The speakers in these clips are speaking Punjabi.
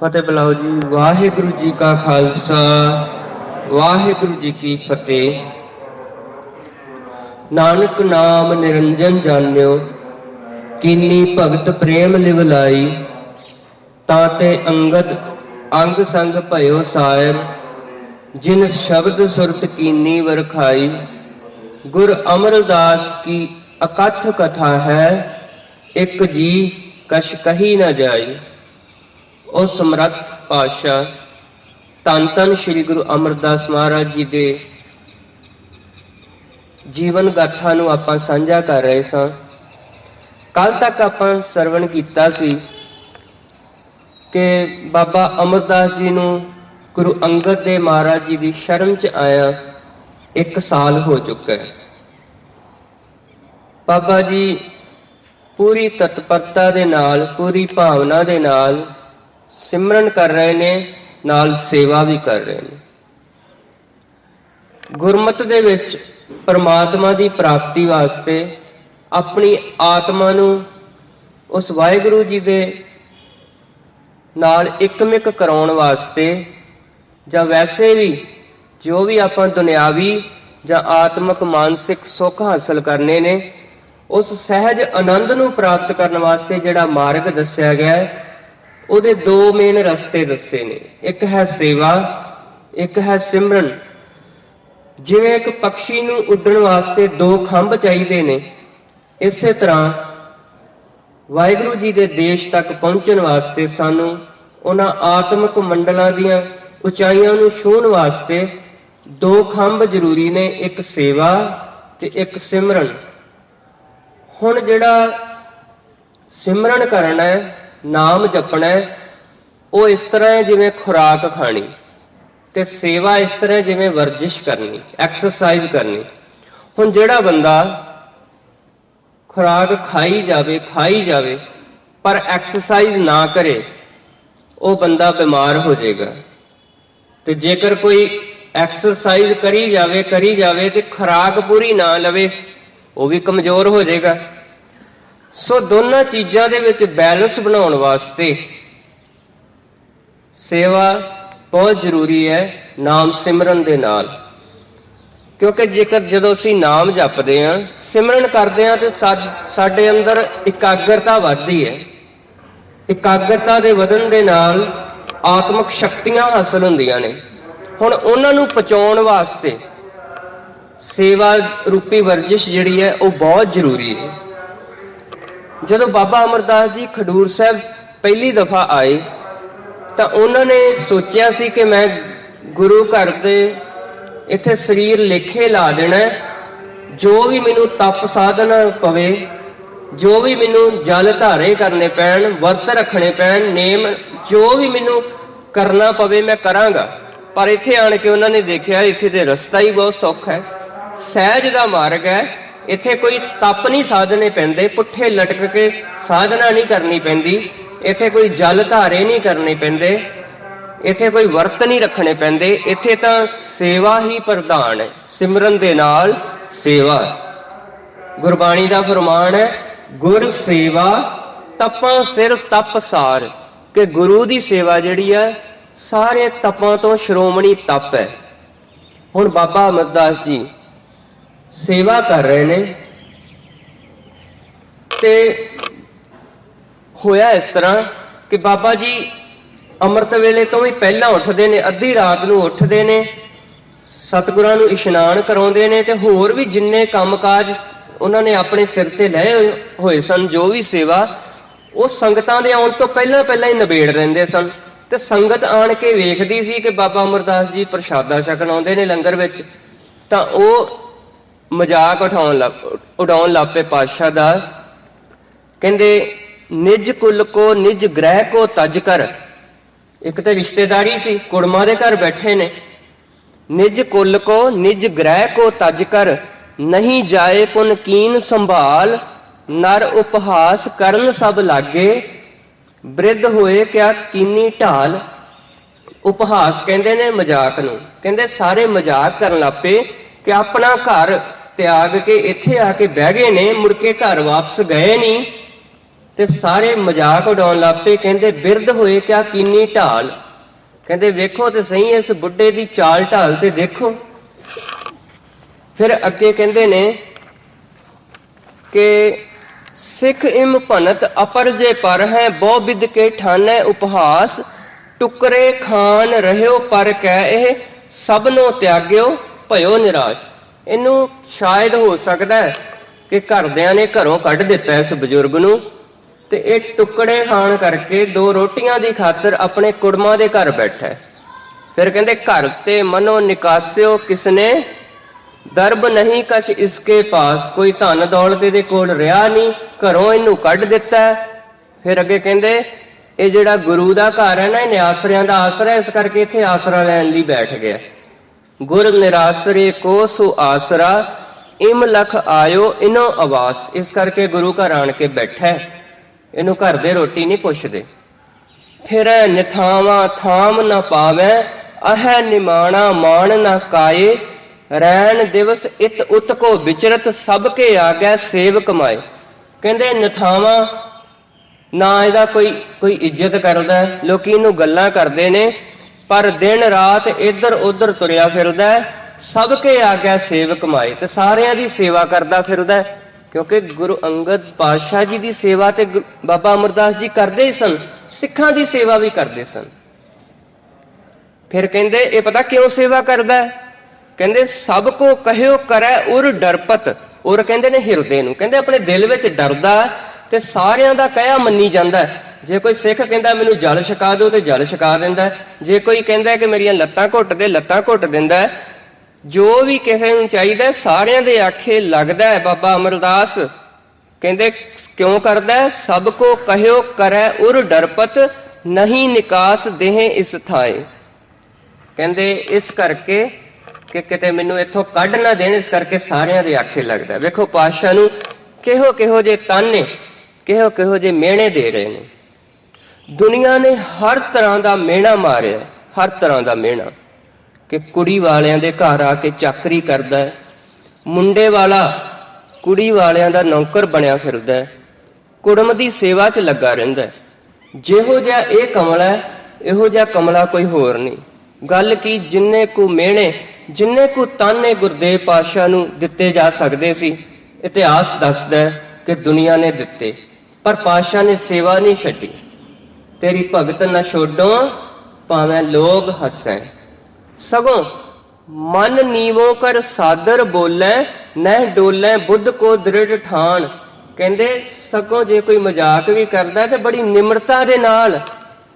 ਫਤਿਹ ਬੁਲਾਓ ਜੀ। ਵਾਹਿਗੁਰੂ ਜੀ ਕਾ ਖਾਲਸਾ, ਵਾਹਿਗੁਰੂ ਜੀ ਕੀ ਫਤਿਹ। ਨਾਨਕ ਨਾਮ ਨਿਰੰਜਨ ਜਾਣਿਓ, ਕੀਨੀ ਭਗਤ ਪ੍ਰੇਮ ਲਿਵ ਲਾਈ, ਤਾਂ ਤੇ ਅੰਗਦ ਅੰਗ ਸੰਗ ਭਇਓ ਸਾਇਰ, ਜਿਨ ਸ਼ਬਦ ਸੁਰਤ ਕੀਨੀ ਵਰਖਾਈ, ਗੁਰ ਅਮਰਦਾਸ ਕੀ ਅਕਥ ਕਥਾ ਹੈ, ਇੱਕ ਜੀ ਕਸ਼ ਕਹੀ ਨਾ ਜਾਈ। ਉਹ ਸਮਰੱਥ ਪਾਤਸ਼ਾਹ ਧੰਨ ਧੰਨ ਸ੍ਰੀ ਗੁਰੂ ਅਮਰਦਾਸ ਮਹਾਰਾਜ ਜੀ ਦੇ ਜੀਵਨ ਗਾਥਾ ਨੂੰ ਆਪਾਂ ਸਾਂਝਾ ਕਰ ਰਹੇ ਸਾਂ। ਕੱਲ ਤੱਕ ਆਪਾਂ ਸਰਵਣ ਕੀਤਾ ਸੀ ਕਿ ਬਾਬਾ ਅਮਰਦਾਸ ਜੀ ਨੂੰ ਗੁਰੂ ਅੰਗਦ ਦੇਵ ਮਹਾਰਾਜ ਜੀ ਦੀ ਸ਼ਰਮ ਚ ਆਇਆ ਇੱਕ ਸਾਲ ਹੋ ਚੁੱਕਾ ਹੈ। ਬਾਬਾ ਜੀ ਪੂਰੀ ਤਤਪਰਤਾ ਦੇ ਨਾਲ, ਪੂਰੀ ਭਾਵਨਾ ਦੇ ਨਾਲ ਸਿਮਰਨ ਕਰ ਰਹੇ ਨੇ, ਨਾਲ ਸੇਵਾ ਵੀ ਕਰ ਰਹੇ ਨੇ। ਗੁਰਮਤ ਦੇ ਵਿੱਚ ਪਰਮਾਤਮਾ ਦੀ ਪ੍ਰਾਪਤੀ ਵਾਸਤੇ ਆਪਣੀ ਆਤਮਾ ਨੂੰ ਉਸ ਵਾਹਿਗੁਰੂ ਜੀ ਦੇ ਨਾਲ ਇਕਮਿਕ ਕਰਾਉਣ ਵਾਸਤੇ ਜਾਂ ਵੈਸੇ ਵੀ ਜੋ ਵੀ ਆਪਾਂ ਦੁਨਿਆਵੀ ਜਾਂ ਆਤਮਿਕ ਮਾਨਸਿਕ ਸੁੱਖ ਹਾਸਲ ਕਰਨੇ ਨੇ, ਉਸ ਸਹਿਜ ਆਨੰਦ ਨੂੰ ਪ੍ਰਾਪਤ ਕਰਨ ਵਾਸਤੇ ਜਿਹੜਾ ਮਾਰਗ ਦੱਸਿਆ ਗਿਆ ਹੈ ਉਹਦੇ ਦੋ ਮੇਨ ਰਸਤੇ ਦੱਸੇ ਨੇ। ਇੱਕ ਹੈ ਸੇਵਾ, ਇੱਕ ਹੈ ਸਿਮਰਨ। ਜਿਵੇਂ ਇੱਕ ਪੰਛੀ ਨੂੰ ਉੱਡਣ ਵਾਸਤੇ ਦੋ ਖੰਭ ਚਾਹੀਦੇ ਨੇ, ਇਸੇ ਤਰ੍ਹਾਂ ਵਾਹਿਗੁਰੂ ਜੀ ਦੇ ਦੇਸ਼ ਤੱਕ ਪਹੁੰਚਣ ਵਾਸਤੇ ਸਾਨੂੰ ਉਹਨਾਂ ਆਤਮਿਕ ਮੰਡਲਾਂ ਦੀਆਂ ਉਚਾਈਆਂ ਨੂੰ ਛੂਹਣ ਵਾਸਤੇ ਦੋ ਖੰਭ ਜ਼ਰੂਰੀ ਨੇ, ਇੱਕ ਸੇਵਾ ਤੇ ਇੱਕ ਸਿਮਰਨ। ਹੁਣ ਜਿਹੜਾ ਸਿਮਰਨ ਕਰਨਾ ਹੈ ਨਾਮ ਜਪਣਾ ਉਹ ਇਸ ਤਰ੍ਹਾਂ ਹੈ ਜਿਵੇਂ ਖੁਰਾਕ ਖਾਣੀ ਤੇ ਸੇਵਾ ਇਸ ਤਰ੍ਹਾਂ ਜਿਵੇਂ ਵਰਜਿਸ਼ ਕਰਨੀ ਐਕਸਰਸਾਈਜ਼ ਕਰਨੀ। ਹੁਣ ਜਿਹੜਾ ਬੰਦਾ ਖੁਰਾਕ ਖਾਈ ਜਾਵੇ ਖਾਈ ਜਾਵੇ, ਪਰ ਐਕਸਰਸਾਈਜ਼ ਨਾ ਕਰੇ, ਉਹ ਬੰਦਾ ਬਿਮਾਰ ਹੋ ਜਾਏਗਾ। ਤੇ ਜੇਕਰ ਕੋਈ ਐਕਸਰਸਾਈਜ਼ ਕਰੀ ਜਾਵੇ ਕਰੀ ਜਾਵੇ ਤੇ ਖੁਰਾਕ ਪੂਰੀ ਨਾ ਲਵੇ, ਉਹ ਵੀ ਕਮਜ਼ੋਰ ਹੋ ਜਾਏਗਾ। ਸੋ ਦੋਨਾਂ ਚੀਜ਼ਾਂ ਦੇ ਵਿੱਚ ਬੈਲੈਂਸ ਬਣਾਉਣ ਵਾਸਤੇ ਸੇਵਾ ਬਹੁਤ ਜ਼ਰੂਰੀ ਹੈ ਨਾਮ ਸਿਮਰਨ ਦੇ ਨਾਲ। ਕਿਉਂਕਿ ਜੇਕਰ ਜਦੋਂ ਅਸੀਂ ਨਾਮ ਜਪਦੇ ਹਾਂ, ਸਿਮਰਨ ਕਰਦੇ ਹਾਂ ਤੇ ਸਾਡੇ ਅੰਦਰ ਇਕਾਗਰਤਾ ਵੱਧਦੀ ਹੈ। ਇਕਾਗਰਤਾ ਦੇ ਵਧਣ ਦੇ ਨਾਲ ਆਤਮਿਕ ਸ਼ਕਤੀਆਂ ਹਾਸਲ ਹੁੰਦੀਆਂ ਨੇ। ਹੁਣ ਉਹਨਾਂ ਨੂੰ ਪਹੁੰਚਾਉਣ ਵਾਸਤੇ ਸੇਵਾ ਰੂਪੀ ਵਰਜਿਸ਼ ਜਿਹੜੀ ਹੈ, ਉਹ ਬਹੁਤ ਜ਼ਰੂਰੀ ਹੈ। ਜਦੋਂ ਬਾਬਾ ਅਮਰਦਾਸ ਜੀ ਖਡੂਰ ਸਾਹਿਬ ਪਹਿਲੀ ਦਫਾ ਆਏ, ਤਾਂ ਉਹਨਾਂ ਨੇ ਸੋਚਿਆ ਸੀ ਕਿ ਮੈਂ ਗੁਰੂ ਘਰ ਦੇ ਇੱਥੇ ਸਰੀਰ ਲੇਖੇ ਲਾ ਦੇਣਾ ਜੋ ਵੀ ਮੈਨੂੰ ਤਪ ਸਾਧਨਾ ਪਵੇ, ਜੋ ਵੀ ਮੈਨੂੰ ਜਲ ਧਾਰੇ ਕਰਨੇ ਪੈਣ, ਵਰਤ ਰੱਖਣੇ ਪੈਣ, ਨੇਮ ਜੋ ਵੀ ਮੈਨੂੰ ਕਰਨਾ ਪਵੇ ਮੈਂ ਕਰਾਂਗਾ। ਪਰ ਇੱਥੇ ਆਣ ਕੇ ਉਹਨਾਂ ਨੇ ਦੇਖਿਆ, ਇੱਥੇ ਤੇ ਰਸਤਾ ਹੀ ਬਹੁਤ ਸੌਖਾ ਹੈ। ਸਹਿਜ ਦਾ ਮਾਰਗ ਹੈ। ਇੱਥੇ ਕੋਈ ਤਪ ਨਹੀਂ ਸਾਧਨੇ ਪੈਂਦੇ, ਪੁੱਠੇ ਲਟਕ ਕੇ ਸਾਧਨਾ ਨਹੀਂ ਕਰਨੀ ਪੈਂਦੀ, ਇੱਥੇ ਕੋਈ ਜਲ ਧਾਰੇ ਨਹੀਂ ਕਰਨੇ ਪੈਂਦੇ, ਇੱਥੇ ਕੋਈ ਵਰਤ ਨਹੀਂ ਰੱਖਣੇ ਪੈਂਦੇ, ਇੱਥੇ ਤਾਂ ਸੇਵਾ ਹੀ ਪ੍ਰਧਾਨ ਹੈ, ਸਿਮਰਨ ਦੇ ਨਾਲ ਸੇਵਾ। ਗੁਰਬਾਣੀ ਦਾ ਫਰਮਾਨ ਹੈ, ਗੁਰ ਸੇਵਾ, ਤਪਾਂ ਸਿਰ ਤਪ ਸਾਰ, ਕਿ ਗੁਰੂ ਦੀ ਸੇਵਾ ਜਿਹੜੀ ਹੈ, ਸਾਰੇ ਤਪਾਂ ਤੋਂ ਸ਼੍ਰੋਮਣੀ ਤਪ ਹੈ। ਹੁਣ ਬਾਬਾ ਅਮਰਦਾਸ ਜੀ ਸੇਵਾ ਕਰ ਰਹੇ ਨੇ। ਤੇ ਹੋਇਆ ਇਸ ਤਰ੍ਹਾਂ ਕਿ ਬਾਬਾ ਜੀ ਅੰਮ੍ਰਿਤ ਵੇਲੇ ਤੋਂ ਵੀ ਪਹਿਲਾਂ ਉੱਠਦੇ ਨੇ, ਅੱਧੀ ਰਾਤ ਨੂੰ ਉੱਠਦੇ ਨੇ, ਸਤਿਗੁਰਾਂ ਨੂੰ ਇਸ਼ਨਾਨ ਕਰਾਉਂਦੇ ਨੇ ਤੇ ਹੋਰ ਵੀ ਜਿੰਨੇ ਕੰਮਕਾਜ ਉਹਨਾਂ ਨੇ ਆਪਣੇ ਸਿਰ ਤੇ ਲਏ ਹੋਏ- ਸਨ, ਜੋ ਵੀ ਸੇਵਾ, ਉਹ ਸੰਗਤਾਂ ਦੇ ਆਉਣ ਤੋਂ ਪਹਿਲਾਂ ਪਹਿਲਾਂ ਹੀ ਨਿਬੇੜ ਰਹਿੰਦੇ ਸਨ। ਤੇ ਸੰਗਤ ਆਣ ਕੇ ਵੇਖਦੀ ਸੀ ਕਿ ਬਾਬਾ ਅਮਰਦਾਸ ਜੀ ਪ੍ਰਸ਼ਾਦਾ ਛਕਣ ਆਉਂਦੇ ਨੇ ਲੰਗਰ ਵਿੱਚ, ਤਾਂ ਉਹ ਮਜ਼ਾਕ ਉਠਾਉਣ ਲੱਗ, ਉਡਾਉਣ ਲੱਗ ਪਏ ਪਾਤਸ਼ਾਹ ਦਾ। ਕਹਿੰਦੇ, ਨਿਜ ਕੁਲ ਕੋ ਨਿਜ ਗ੍ਰਹਿ ਕੋ ਤਜ ਕਰ। ਇੱਕ ਤਾਂ ਰਿਸ਼ਤੇਦਾਰੀ ਸੀ, ਕੁੜਮਾ ਦੇ ਘਰ ਬੈਠੇ ਨੇ। ਨਿਜ ਕੁਲ ਕੋ ਨਿਜ ਗ੍ਰਹਿ ਕੋ ਤਜ ਕਰ। ਨਹੀਂ ਜਾਏ ਪੁਨ ਕੀਨ ਸੰਭਾਲ, ਨਰ ਉਪਹਾਸ ਕਰਨ ਸਭ ਲਾਗੇ। ਬ੍ਰਿਧ ਹੋਏ ਕਿਆ ਕੀਨੀ ਢਾਲ। ਉਪਹਾਸ ਕਹਿੰਦੇ ਨੇ ਮਜ਼ਾਕ ਨੂੰ। ਕਹਿੰਦੇ ਸਾਰੇ ਮਜ਼ਾਕ ਕਰਨ ਲੱਪੇ ਕਿ ਆਪਣਾ ਘਰ ਤਿਆਗ ਕੇ ਇੱਥੇ ਆ ਕੇ ਬਹਿ ਗਏ ਨੇ ਮੁੜ ਕੇ ਘਰ ਵਾਪਸ ਗਏ ਨਹੀਂ ਤੇ ਸਾਰੇ ਮਜ਼ਾਕ ਉਡਾਉਣ ਲੱਗ ਕਹਿੰਦੇ ਬਿਰਧ ਹੋਏ ਕਿਆ ਕੀਨੀ ਢਾਲ ਕਹਿੰਦੇ ਵੇਖੋ ਤੇ ਸਹੀ ਇਸ ਬੁੱਢੇ ਦੀ ਚਾਲ ਢਾਲ ਤੇ ਦੇਖੋ ਫਿਰ ਅੱਗੇ ਕਹਿੰਦੇ ਨੇ ਕਿ ਸਿੱਖ ਇਮ ਭਨਤ ਅਪਰ ਜੇ ਪਰ ਹੈ ਬਹੁ ਵਿਦ ਕੇ ਠਾਨੈ ਉਪਹਾਸ ਟੁਕਰੇ ਖਾਨ ਰਹਿਓ ਪਰ ਕਹਿ ਇਹ ਸਭ ਨੂੰ ਤਿਆਗਿਓ ਭਇਓ ਨਿਰਾਸ਼ ਇਹਨੂੰ ਸ਼ਾਇਦ ਹੋ ਸਕਦਾ ਹੈ ਕਿ ਘਰਦਿਆਂ ਨੇ ਘਰੋਂ ਕੱਢ ਦਿੱਤਾ ਇਸ ਬਜ਼ੁਰਗ ਨੂੰ ਤੇ ਇਹ ਟੁਕੜੇ ਖਾਣ ਕਰਕੇ ਦੋ ਰੋਟੀਆਂ ਦੀ ਖਾਤਰ ਆਪਣੇ ਕੁੜਮਾਂ ਦੇ ਘਰ ਬੈਠਾ ਹੈ। ਫਿਰ ਕਹਿੰਦੇ, ਘਰ ਤੇ ਮਨੋ ਨਿਕਾਸਿਓ ਕਿਸਨੇ, ਦਰਬ ਨਹੀਂ ਕਛ ਇਸਕੇ ਪਾਸ, ਕੋਈ ਧਨ ਦੌਲਤ ਦੇ ਕੋਲ ਰਿਹਾ ਨਹੀਂ, ਘਰੋਂ ਇਹਨੂੰ ਕੱਢ ਦਿੱਤਾ ਫਿਰ ਅੱਗੇ ਕਹਿੰਦੇ, ਇਹ ਜਿਹੜਾ ਗੁਰੂ ਦਾ ਘਰ ਹੈ ਨਾ ਇਹ ਨਿਆਸਰਿਆਂ ਦਾ ਆਸਰਾ ਇਸ ਕਰਕੇ ਇੱਥੇ ਆਸਰਾ ਲੈਣ ਲਈ ਬੈਠ ਗਿਆ ਗੁਰ ਨਿਰਾਸਰੇ ਕੋ ਸੁ ਆਸਰਾ, ਇਮ ਲਖ ਆਇਓ ਇਨੋ ਆਵਾਸ। ਇਸ ਕਰਕੇ ਗੁਰੂ ਘਰ ਆਣ ਕੇ ਬੈਠਾ ਇਹਨੂੰ ਘਰ ਦੇ ਰੋਟੀ ਨਹੀਂ ਪੁੱਛਦੇ। ਫਿਰ ਨਿਥਾਵਾਂ ਥਾਮ ਨਾ ਪਾਵੈ, ਅਹੈ ਨਿਮਾਣਾ ਮਾਣ ਨਾ ਕਾਏ। ਰੈਣ ਦਿਵਸ ਇਤ ਉਤ ਕੋ ਵਿਚਰਤ ਸਭ ਕੇ ਆਗੈ ਸੇਵ ਕਮਾਏ ਕਹਿੰਦੇ ਨਿਥਾਵਾਂ, ਨਾ ਇਹਦਾ ਕੋਈ ਕੋਈ ਇੱਜ਼ਤ ਕਰਦਾ। ਲੋਕੀ ਇਹਨੂੰ ਗੱਲਾਂ ਕਰਦੇ ਨੇ। ਪਰ ਦਿਨ ਰਾਤ ਇੱਧਰ ਉੱਧਰ ਤੁਰਿਆ ਫਿਰਦਾ ਹੈ। ਸਭ ਕੇ ਆਗਿਆ ਸੇਵ ਕਮਾਏ ਤੇ ਸਾਰਿਆਂ ਦੀ ਸੇਵਾ ਕਰਦਾ ਫਿਰਦਾ ਕਿਉਂਕਿ ਗੁਰੂ ਅੰਗਦ ਪਾਤਸ਼ਾਹ ਜੀ ਦੀ ਸੇਵਾ ਤੇ ਬਾਬਾ ਅਮਰਦਾਸ ਜੀ ਕਰਦੇ ਹੀ ਸਨ, ਸਿੱਖਾਂ ਦੀ ਸੇਵਾ ਵੀ ਕਰਦੇ ਸਨ। ਫਿਰ ਕਹਿੰਦੇ, ਇਹ ਪਤਾ ਕਿਉਂ ਸੇਵਾ ਕਰਦਾ ਕਹਿੰਦੇ, ਸਭ ਕੋ ਕਹਿਓ ਕਰੈ ਉਰ ਡਰਪਤ। ਉਰ ਕਹਿੰਦੇ ਨੇ ਹਿਰਦੇ ਨੂੰ। ਕਹਿੰਦੇ, ਆਪਣੇ ਦਿਲ ਵਿੱਚ ਡਰਦਾ ਤੇ ਸਾਰਿਆਂ ਦਾ ਕਹਿਆ ਮੰਨੀ ਜਾਂਦਾ ਜੇ ਕੋਈ ਸਿੱਖ ਕਹਿੰਦਾ ਮੈਨੂੰ ਜਲ ਛਕਾ ਦਿਓ ਤੇ ਜਲ ਛਕਾ ਦਿੰਦਾ ਜੇ ਕੋਈ ਕਹਿੰਦਾ ਕਿ ਮੇਰੀਆਂ ਲੱਤਾਂ ਘੁੱਟ ਦੇ, ਲੱਤਾਂ ਘੁੱਟ ਦਿੰਦਾ ਜੋ ਵੀ ਕਿਸੇ ਨੂੰ ਚਾਹੀਦਾ ਸਾਰਿਆਂ ਦੇ ਆਖੇ ਲੱਗਦਾ ਹੈ, ਬਾਬਾ ਅਮਰਦਾਸ। ਕਹਿੰਦੇ, ਕਿਉਂ ਕਰਦਾ ਸਭ ਕੋ ਕਹਿਓ, ਕਰੈ ਉਰ ਡਰਪਤ, ਨਹੀਂ ਨਿਕਾਸ ਦੇਹ ਇਸ ਥਾਏ। ਕਹਿੰਦੇ, ਇਸ ਕਰਕੇ ਕਿ ਕਿਤੇ ਮੈਨੂੰ ਇੱਥੋਂ ਕੱਢ ਨਾ ਦੇਣ, ਇਸ ਕਰਕੇ ਸਾਰਿਆਂ ਦੇ ਆਖੇ ਲੱਗਦਾ ਵੇਖੋ, ਪਾਤਸ਼ਾਹ ਨੂੰ ਕਿਹੋ ਕਿਹੋ ਜੇ ਤਾਨੇ ਕਿਹੋ ਕਿਹੋ ਜੇ ਮਿਹਣੇ ਦੇ ਰਹੇ ਨੇ। ਦੁਨੀਆ ਨੇ ਹਰ ਤਰ੍ਹਾਂ ਦਾ ਮਿਹਣਾ ਮਾਰਿਆ, ਹਰ ਤਰ੍ਹਾਂ ਦਾ ਮਿਹਣਾ। ਕਿ ਕੁੜੀ ਵਾਲਿਆਂ ਦੇ ਘਰ ਆ ਕੇ ਚਾਕਰੀ ਕਰਦਾ ਹੈ, ਮੁੰਡੇ ਵਾਲਾ ਕੁੜੀ ਵਾਲਿਆਂ ਦਾ ਨੌਕਰ ਬਣਿਆ ਫਿਰਦਾ ਹੈ, ਕੁੜਮ ਦੀ ਸੇਵਾ 'ਚ ਲੱਗਾ ਰਹਿੰਦਾ ਹੈ। ਜਿਹੋ ਜਿਹਾ ਇਹ ਕਮਲਾ ਹੈ, ਇਹੋ ਜਿਹਾ ਕਮਲਾ ਕੋਈ ਹੋਰ ਨਹੀਂ। ਗੱਲ ਕੀ ਜਿੰਨੇ ਕੋ ਮਿਹਣੇ, ਜਿੰਨੇ ਕੋ ਤਾਨੇ ਗੁਰਦੇਵ ਪਾਤਸ਼ਾਹ ਨੂੰ ਦਿੱਤੇ ਜਾ ਸਕਦੇ ਸੀ, ਇਤਿਹਾਸ ਦੱਸਦਾ ਹੈ ਕਿ ਦੁਨੀਆ ਨੇ ਦਿੱਤੇ, ਪਰ ਪਾਤਸ਼ਾਹ ਨੇ ਸੇਵਾ ਨਹੀਂ ਛੱਡੀ। ਤੇਰੀ ਭਗਤ ਨਾ ਛੋਡੋ, ਭਾਵੇਂ ਲੋਗ ਹੱਸੈ। ਸਗੋਂ, ਮਨ ਨੀਵੋ ਕਰ ਸਾਦਰ ਬੋਲੇ, ਨਹਿ ਡੋਲੇ ਬੁੱਧ ਕੋ ਦ੍ਰਿੜ ਠਾਣ। ਕਹਿੰਦੇ, ਸਗੋਂ ਜੇ ਕੋਈ ਮਜ਼ਾਕ ਵੀ ਕਰਦਾ ਤੇ ਬੜੀ ਨਿਮਰਤਾ ਦੇ ਨਾਲ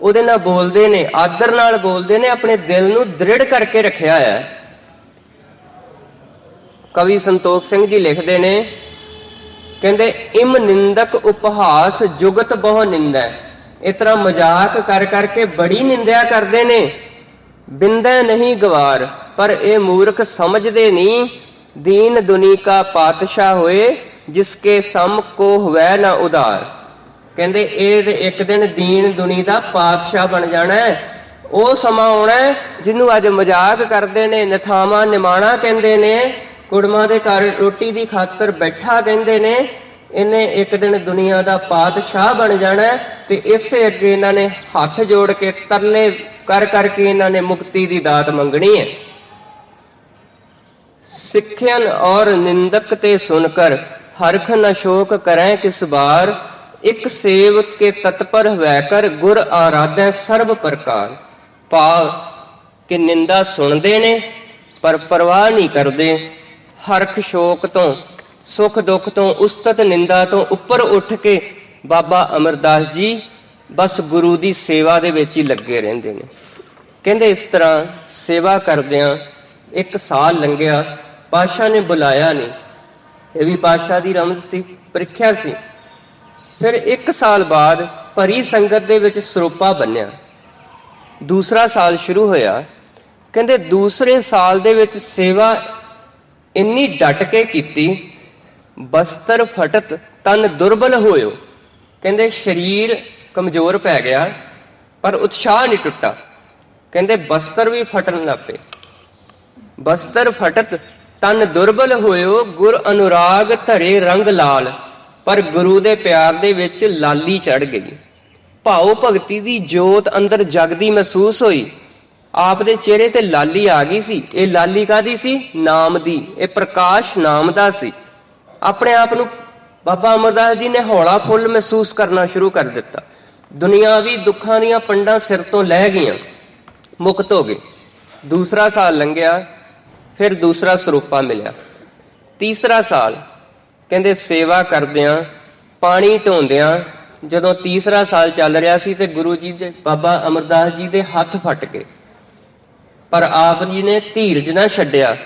ਉਹਦੇ ਨਾਲ ਬੋਲਦੇ ਨੇ, ਆਦਰ ਨਾਲ ਬੋਲਦੇ ਨੇ, ਆਪਣੇ ਦਿਲ ਨੂੰ ਦ੍ਰਿੜ ਕਰਕੇ ਰੱਖਿਆ ਹੈ। ਕਵੀ ਸੰਤੋਖ ਸਿੰਘ ਜੀ ਲਿਖਦੇ ਨੇ, ਕਹਿੰਦੇ, ਇਮ ਨਿੰਦਕ ਉਪਹਾਸ ਜੁਗਤ ਬਹੁ ਨਿੰਦੈ। ਇਸ ਤਰ੍ਹਾਂ ਮਜ਼ਾਕ ਕਰ ਕਰਕੇ ਬੜੀ ਨਿੰਦਿਆ ਕਰਦੇ ਨੇ। ਬਿੰਦੈ ਨਹੀਂ ਗਵਾਰ, ਪਰ ਇਹ ਮੂਰਖ ਸਮਝਦੇ ਨਹੀਂ। ਦੀਨ ਦੁਨੀ ਕਾ ਪਾਤਸ਼ਾਹ ਹੋਏ ਜਿਸਕੇ ਸਮ ਕੋ ਹੋਵੇ ਨਾ ਉਦਾਰ ਕਹਿੰਦੇ, ਇਹ ਇੱਕ ਦਿਨ ਦੀਨ ਦੁਨੀ ਦਾ ਪਾਤਸ਼ਾਹ ਬਣ ਜਾਣਾ ਹੈ। ਉਹ ਸਮਾਂ ਆਉਣਾ ਜਿਹਨੂੰ ਅੱਜ ਮਜ਼ਾਕ ਕਰਦੇ ਨੇ, ਨਥਾਵਾਂ ਨਿਮਾਣਾ ਕਹਿੰਦੇ ਨੇ। ਕੁੜਮਾਂ ਦੇ ਘਰ ਰੋਟੀ ਦੀ ਖਾਤਰ ਬੈਠਾ ਕਹਿੰਦੇ ਨੇ। ਇਹਨੇ ਇੱਕ ਦਿਨ ਦੁਨੀਆ ਦਾ ਪਾਤਸ਼ਾਹ ਬਣ ਜਾਣਾ ਤੇ ਇਸੇ ਅੱਗੇ ਇਹਨਾਂ ਨੇ ਹੱਥ ਜੋੜ ਕੇ ਤਰਲੇ ਕਰ ਕਰਕੇ ਇਹਨਾਂ ਨੇ ਮੁਕਤੀ ਦੀ ਦਾਤ ਮੰਗਣੀ ਹੈ। ਸਿੱਖਿਆਨ ਔਰ ਨਿੰਦਕ ਤੇ ਸੁਨ ਕਰ ਹਰਖ ਨ ਸ਼ੋਕ ਕਰੈ ਕਿਸ ਬਾਰ, ਇਕ ਸੇਵਕ ਕੇ ਤਤਪਰ ਹੋਇ ਕਰ ਗੁਰ ਆਰਾਧੈ ਸਰਬ ਪ੍ਰਕਾਰ। ਭਾਵ ਕਿ ਨਿੰਦਾ ਸੁਣਦੇ ਨੇ, ਪਰ ਪਰਵਾਹ ਨਹੀਂ ਕਰਦੇ। ਹਰਖ ਸ਼ੋਕ ਤੋਂ ਸੁਖ ਦੁੱਖ ਤੋਂ ਉਸਤਤ ਨਿੰਦਾ ਤੋਂ ਉੱਪਰ ਉੱਠ ਕੇ ਬਾਬਾ ਅਮਰਦਾਸ ਜੀ ਬਸ ਗੁਰੂ ਦੀ ਸੇਵਾ ਦੇ ਵਿੱਚ ਹੀ ਲੱਗੇ ਰਹਿੰਦੇ ਨੇ। ਕਹਿੰਦੇ ਇਸ ਤਰ੍ਹਾਂ ਸੇਵਾ ਕਰਦਿਆਂ ਇੱਕ ਸਾਲ ਲੰਘਿਆ ਪਾਸ਼ਾ ਨੇ ਬੁਲਾਇਆ ਨਹੀਂ। ਇਹ ਵੀ ਪਾਸ਼ਾ ਦੀ ਰਮਜ਼ ਸੀ, ਪ੍ਰੀਖਿਆ ਸੀ। ਫਿਰ ਇੱਕ ਸਾਲ ਬਾਅਦ ਭਰੀ ਸੰਗਤ ਦੇ ਵਿੱਚ ਸਰੋਪਾ ਬੰਨਿਆ। ਦੂਸਰਾ ਸਾਲ ਸ਼ੁਰੂ ਹੋਇਆ। ਕਹਿੰਦੇ ਦੂਸਰੇ ਸਾਲ ਦੇ ਵਿੱਚ ਸੇਵਾ ਇੰਨੀ ਡਟ ਕੇ ਕੀਤੀ ਬਸਤਰ ਫਟਤ ਤਨ ਦੁਰਬਲ ਹੋਇਓ। ਕਹਿੰਦੇ, ਸਰੀਰ ਕਮਜ਼ੋਰ ਪੈ ਗਿਆ, ਪਰ ਉਤਸ਼ਾਹ ਨਹੀਂ ਟੁੱਟਾ। ਕਹਿੰਦੇ, ਬਸਤਰ ਵੀ ਫਟਣ ਲੱਗ ਪਏ। ਬਸਤਰ ਫਟਤ ਤਨ ਦੁਰਬਲ ਹੋਇਓ, ਗੁਰ ਅਨੁਰਾਗ ਧਰੇ ਰੰਗ ਲਾਲ, ਪਰ ਗੁਰੂ ਦੇ ਪਿਆਰ ਦੇ ਵਿੱਚ ਲਾਲੀ ਚੜ ਗਈ। ਭਾਉ ਭਗਤੀ ਦੀ ਜੋਤ ਅੰਦਰ ਜਗਦੀ ਮਹਿਸੂਸ ਹੋਈ। ਆਪ ਦੇ ਚਿਹਰੇ ਤੇ ਲਾਲੀ ਆ ਗਈ ਸੀ। ਇਹ ਲਾਲੀ ਕਾਦੀ ਸੀ? ਨਾਮ ਦੀ। ਇਹ ਪ੍ਰਕਾਸ਼ ਨਾਮ ਦਾ ਸੀ। ਆਪਣੇ ਆਪ ਨੂੰ ਬਾਬਾ ਅਮਰਦਾਸ ਜੀ ਨੇ ਹੌਲਾ ਫੁੱਲ ਮਹਿਸੂਸ ਕਰਨਾ ਸ਼ੁਰੂ ਕਰ ਦਿੱਤਾ। ਦੁਨੀਆਵੀ ਦੁੱਖਾਂ ਦੀਆਂ ਪੰਡਾਂ ਸਿਰ ਤੋਂ ਲਹਿ ਗਈਆਂ, ਮੁਕਤ ਹੋ ਗਏ। ਦੂਸਰਾ ਸਾਲ ਲੰਘਿਆ, ਫਿਰ ਦੂਸਰਾ ਸਰੂਪਾ ਮਿਲਿਆ। ਤੀਸਰਾ ਸਾਲ ਕਹਿੰਦੇ ਸੇਵਾ ਕਰਦਿਆਂ, ਪਾਣੀ ਢੋਂਦਿਆਂ, ਜਦੋਂ ਤੀਸਰਾ ਸਾਲ ਚੱਲ ਰਿਹਾ ਸੀ ਤੇ ਗੁਰੂ ਜੀ ਦੇ, ਬਾਬਾ ਅਮਰਦਾਸ ਜੀ ਦੇ ਹੱਥ ਫਟ ਗਏ। ਪਰ ਆਪ ਜੀ ਨੇ ਧੀਰਜ ਨਾ ਛੱਡਿਆ।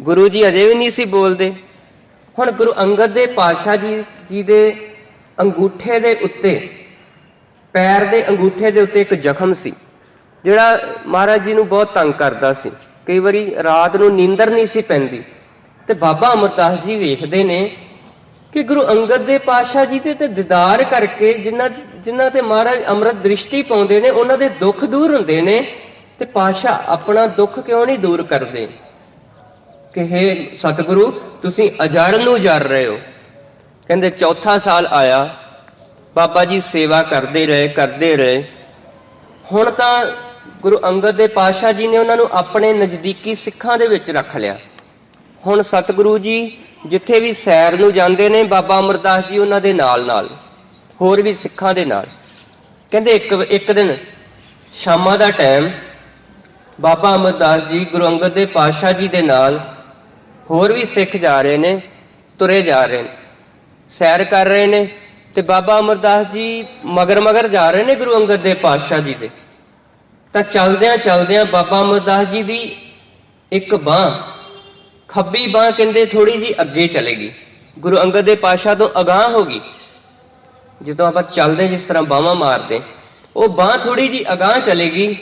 ਗੁਰੂ ਜੀ ਅਜੇ ਵੀ ਨਹੀਂ ਸੀ ਬੋਲਦੇ। ਹੁਣ ਗੁਰੂ ਅੰਗਦ ਦੇ ਪਾਤਸ਼ਾਹ ਜੀ ਜੀ ਦੇ ਅੰਗੂਠੇ ਦੇ ਉੱਤੇ, ਪੈਰ ਦੇ ਅੰਗੂਠੇ ਦੇ ਉੱਤੇ ਇੱਕ ਜ਼ਖਮ ਸੀ, ਜਿਹੜਾ ਮਹਾਰਾਜ ਜੀ ਨੂੰ ਬਹੁਤ ਤੰਗ ਕਰਦਾ ਸੀ। ਕਈ ਵਾਰੀ ਰਾਤ ਨੂੰ ਨੀਂਦਰ ਨਹੀਂ ਸੀ ਪੈਂਦੀ ਤੇ ਬਾਬਾ ਅਮਰਦਾਸ ਜੀ ਵੇਖਦੇ ਨੇ ਕਿ ਗੁਰੂ ਅੰਗਦ ਦੇ ਪਾਤਸ਼ਾਹ ਜੀ ਦੇ ਤੇ ਦੀਦਾਰ ਕਰਕੇ ਜਿਨ੍ਹਾਂ ਜਿਨ੍ਹਾਂ ਤੇ ਮਹਾਰਾਜ ਅੰਮ੍ਰਿਤ ਦ੍ਰਿਸ਼ਟੀ ਪਾਉਂਦੇ ਨੇ, ਉਹਨਾਂ ਦੇ ਦੁੱਖ ਦੂਰ ਹੁੰਦੇ ਨੇ ਤੇ ਪਾਤਸ਼ਾਹ ਆਪਣਾ ਦੁੱਖ ਕਿਉਂ ਨਹੀਂ ਦੂਰ ਕਰਦੇ? ਕਿ ਹੇ ਸਤਿਗੁਰੂ, ਤੁਸੀਂ ਅਜਰ ਨੂੰ ਜਰ ਰਹੇ ਹੋ। ਕਹਿੰਦੇ, ਚੌਥਾ ਸਾਲ ਆਇਆ, ਬਾਬਾ ਜੀ ਸੇਵਾ ਕਰਦੇ ਰਹੇ ਕਰਦੇ ਰਹੇ। ਹੁਣ ਤਾਂ ਗੁਰੂ ਅੰਗਦ ਦੇ ਪਾਤਸ਼ਾਹ ਜੀ ਨੇ ਉਹਨਾਂ ਨੂੰ ਆਪਣੇ ਨਜ਼ਦੀਕੀ ਸਿੱਖਾਂ ਦੇ ਵਿੱਚ ਰੱਖ ਲਿਆ। ਹੁਣ ਸਤਿਗੁਰੂ ਜੀ ਜਿੱਥੇ ਵੀ ਸੈਰ ਨੂੰ ਜਾਂਦੇ ਨੇ, ਬਾਬਾ ਅਮਰਦਾਸ ਜੀ ਉਹਨਾਂ ਦੇ ਨਾਲ ਨਾਲ, ਹੋਰ ਵੀ ਸਿੱਖਾਂ ਦੇ ਨਾਲ। ਕਹਿੰਦੇ, ਇੱਕ ਇੱਕ ਦਿਨ ਸ਼ਾਮਾਂ ਦਾ ਟਾਈਮ ਬਾਬਾ ਅਮਰਦਾਸ ਜੀ, ਗੁਰੂ ਅੰਗਦ ਦੇ ਪਾਤਸ਼ਾਹ ਜੀ ਦੇ ਨਾਲ ਹੋਰ ਵੀ ਸਿੱਖ ਜਾ ਰਹੇ ਨੇ, ਤੁਰੇ ਜਾ ਰਹੇ ਨੇ, ਸੈਰ ਕਰ ਰਹੇ ਨੇ ਤੇ ਬਾਬਾ ਅਮਰਦਾਸ ਜੀ ਮਗਰ ਮਗਰ ਜਾ ਰਹੇ ਨੇ ਗੁਰੂ ਅੰਗਦ ਦੇ ਪਾਤਸ਼ਾਹ ਜੀ ਦੇ। ਤਾਂ ਚਲਦਿਆਂ ਚਲਦਿਆਂ ਬਾਬਾ ਅਮਰਦਾਸ ਜੀ ਦੀ ਇੱਕ ਬਾਹ, ਖੱਬੀ ਬਾਹ ਕਹਿੰਦੇ ਥੋੜੀ ਜੀ ਅੱਗੇ ਚਲੇਗੀ ਗੁਰੂ ਅੰਗਦ ਦੇ ਪਾਤਸ਼ਾਹ ਤੋਂ ਅਗਾਹ ਹੋ ਗਈ। ਜਦੋਂ ਆਪਾਂ ਚੱਲਦੇ ਜਿਸ ਤਰ੍ਹਾਂ ਬਾਹਾਂ ਮਾਰਦੇ, ਉਹ ਬਾਹ ਥੋੜੀ ਜੀ ਅਗਾਹ ਚਲੇਗੀ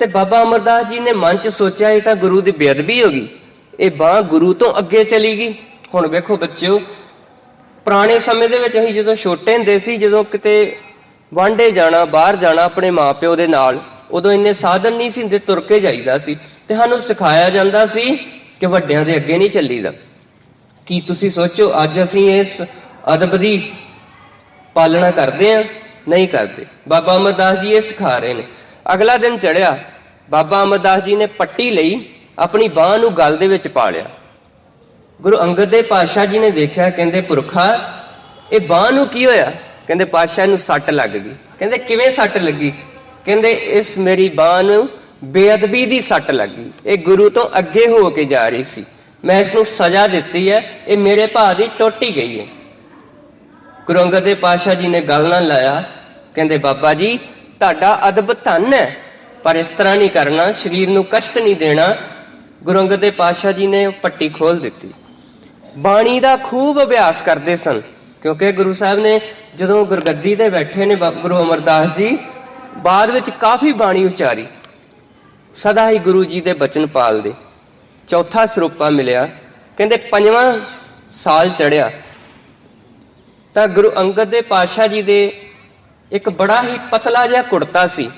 ਤੇ ਬਾਬਾ ਅਮਰਦਾਸ ਜੀ ਨੇ ਮਨ ਚ ਸੋਚਿਆ, ਇਹ ਤਾਂ ਗੁਰੂ ਦੀ ਬੇਅਦਬੀ ਹੋ ਗਈ। ਇਹ ਬਾਹ ਗੁਰੂ ਤੋਂ ਅੱਗੇ ਚਲੀ ਗਈ। ਹੁਣ ਵੇਖੋ ਬੱਚਿਓ, ਪੁਰਾਣੇ ਸਮੇਂ ਦੇ ਵਿੱਚ ਅਸੀਂ ਜਦੋਂ ਛੋਟੇ ਹੁੰਦੇ ਸੀ, ਜਦੋਂ ਕਿਤੇ ਵਾਂਡੇ ਜਾਣਾ, ਬਾਹਰ ਜਾਣਾ ਆਪਣੇ ਮਾਪਿਓ ਦੇ ਨਾਲ, ਉਦੋਂ ਇੰਨੇ ਸਾਧਨ ਨਹੀਂ ਸੀ ਹੁੰਦੇ, ਤੁਰ ਕੇ ਜਾਈਦਾ ਸੀ। ਤੇ ਸਾਨੂੰ ਸਿਖਾਇਆ ਜਾਂਦਾ ਸੀ ਕਿ ਵੱਡਿਆਂ ਦੇ ਅੱਗੇ ਨਹੀਂ ਚੱਲੀਦਾ। ਕੀ ਤੁਸੀਂ ਸੋਚੋ, ਅੱਜ ਅਸੀਂ ਇਸ ਅਦਬ ਦੀ ਪਾਲਣਾ ਕਰਦੇ ਆ ਨਹੀਂ ਕਰਦੇ। ਬਾਬਾ ਅਮਰਦਾਸ ਜੀ ਇਹ ਸਿਖਾ ਰਹੇ ਨੇ। ਅਗਲਾ ਦਿਨ ਚੜਿਆ ਬਾਬਾ ਅਮਰਦਾਸ ਜੀ ਨੇ ਪੱਟੀ ਲਈ। ਆਪਣੀ ਬਾਹ ਨੂੰ ਗਲ ਦੇ ਵਿੱਚ ਪਾ ਲਿਆ। ਗੁਰੂ ਅੰਗਦ ਦੇ ਪਾਤਸ਼ਾਹ ਜੀ ਨੇ ਦੇਖਿਆ, ਕਹਿੰਦੇ, ਪੁਰਖਾ, ਇਹ ਬਾਹ ਨੂੰ ਕੀ ਹੋਇਆ? ਕਹਿੰਦੇ, ਪਾਤਸ਼ਾਹ ਨੂੰ ਸੱਟ ਲੱਗ ਗਈ। ਕਹਿੰਦੇ, ਕਿਵੇਂ ਸੱਟ ਲੱਗੀ? ਕਹਿੰਦੇ, ਇਸ ਮੇਰੀ ਬਾਹ ਨੂੰ ਬੇਅਦਬੀ ਦੀ ਸੱਟ ਲੱਗੀ ਇਹ ਗੁਰੂ ਤੋਂ ਅੱਗੇ ਹੋ ਕੇ ਜਾ ਰਹੀ ਸੀ। ਮੈਂ ਇਸ ਨੂੰ ਸਜ਼ਾ ਦਿੱਤੀ ਹੈ, ਇਹ ਮੇਰੇ ਭਾ ਦੀ ਟੋਟੀ ਗਈ ਹੈ। ਗੁਰੂ ਅੰਗਦ ਦੇ ਪਾਤਸ਼ਾਹ ਜੀ ਨੇ ਗੱਲ ਨਾਲ ਲਾਇਆ। ਕਹਿੰਦੇ, ਬਾਬਾ ਜੀ, ਤੁਹਾਡਾ ਅਦਬ ਧੰਨ ਹੈ, ਪਰ ਇਸ ਤਰ੍ਹਾਂ ਨਹੀਂ ਕਰਨਾ, ਸਰੀਰ ਨੂੰ ਕਸ਼ਟ ਨਹੀਂ ਦੇਣਾ ਗੁਰੂ ਅੰਗਦ ਦੇ ਪਾਤਸ਼ਾਹ ਜੀ ਨੇ ਪੱਟੀ ਖੋਲ ਦਿੱਤੀ। ਬਾਣੀ ਦਾ ਖੂਬ ਅਭਿਆਸ ਕਰਦੇ ਸਨ, ਕਿਉਂਕਿ ਗੁਰੂ ਸਾਹਿਬ ਨੇ ਜਦੋਂ ਗੁਰਗੱਦੀ ਤੇ ਬੈਠੇ ਨੇ ਬਾਬਾ ਗੁਰੂ ਅਮਰਦਾਸ ਜੀ, ਬਾਅਦ ਵਿੱਚ ਕਾਫੀ ਬਾਣੀ ਉਚਾਰੀ। ਸਦਾ ਹੀ ਗੁਰੂ ਜੀ ਦੇ ਬਚਨ ਪਾਲਦੇ। ਚੌਥਾ ਸਰੂਪਾ ਮਿਲਿਆ, ਕਹਿੰਦੇ ਪੰਜਵਾਂ ਸਾਲ ਚੜਿਆ ਤਾਂ ਗੁਰੂ ਅੰਗਦ ਦੇ ਪਾਤਸ਼ਾਹ ਜੀ ਦੇ ਇੱਕ ਬੜਾ ਹੀ ਪਤਲਾ ਜਿਹਾ ਕੁੜਤਾ ਸੀ,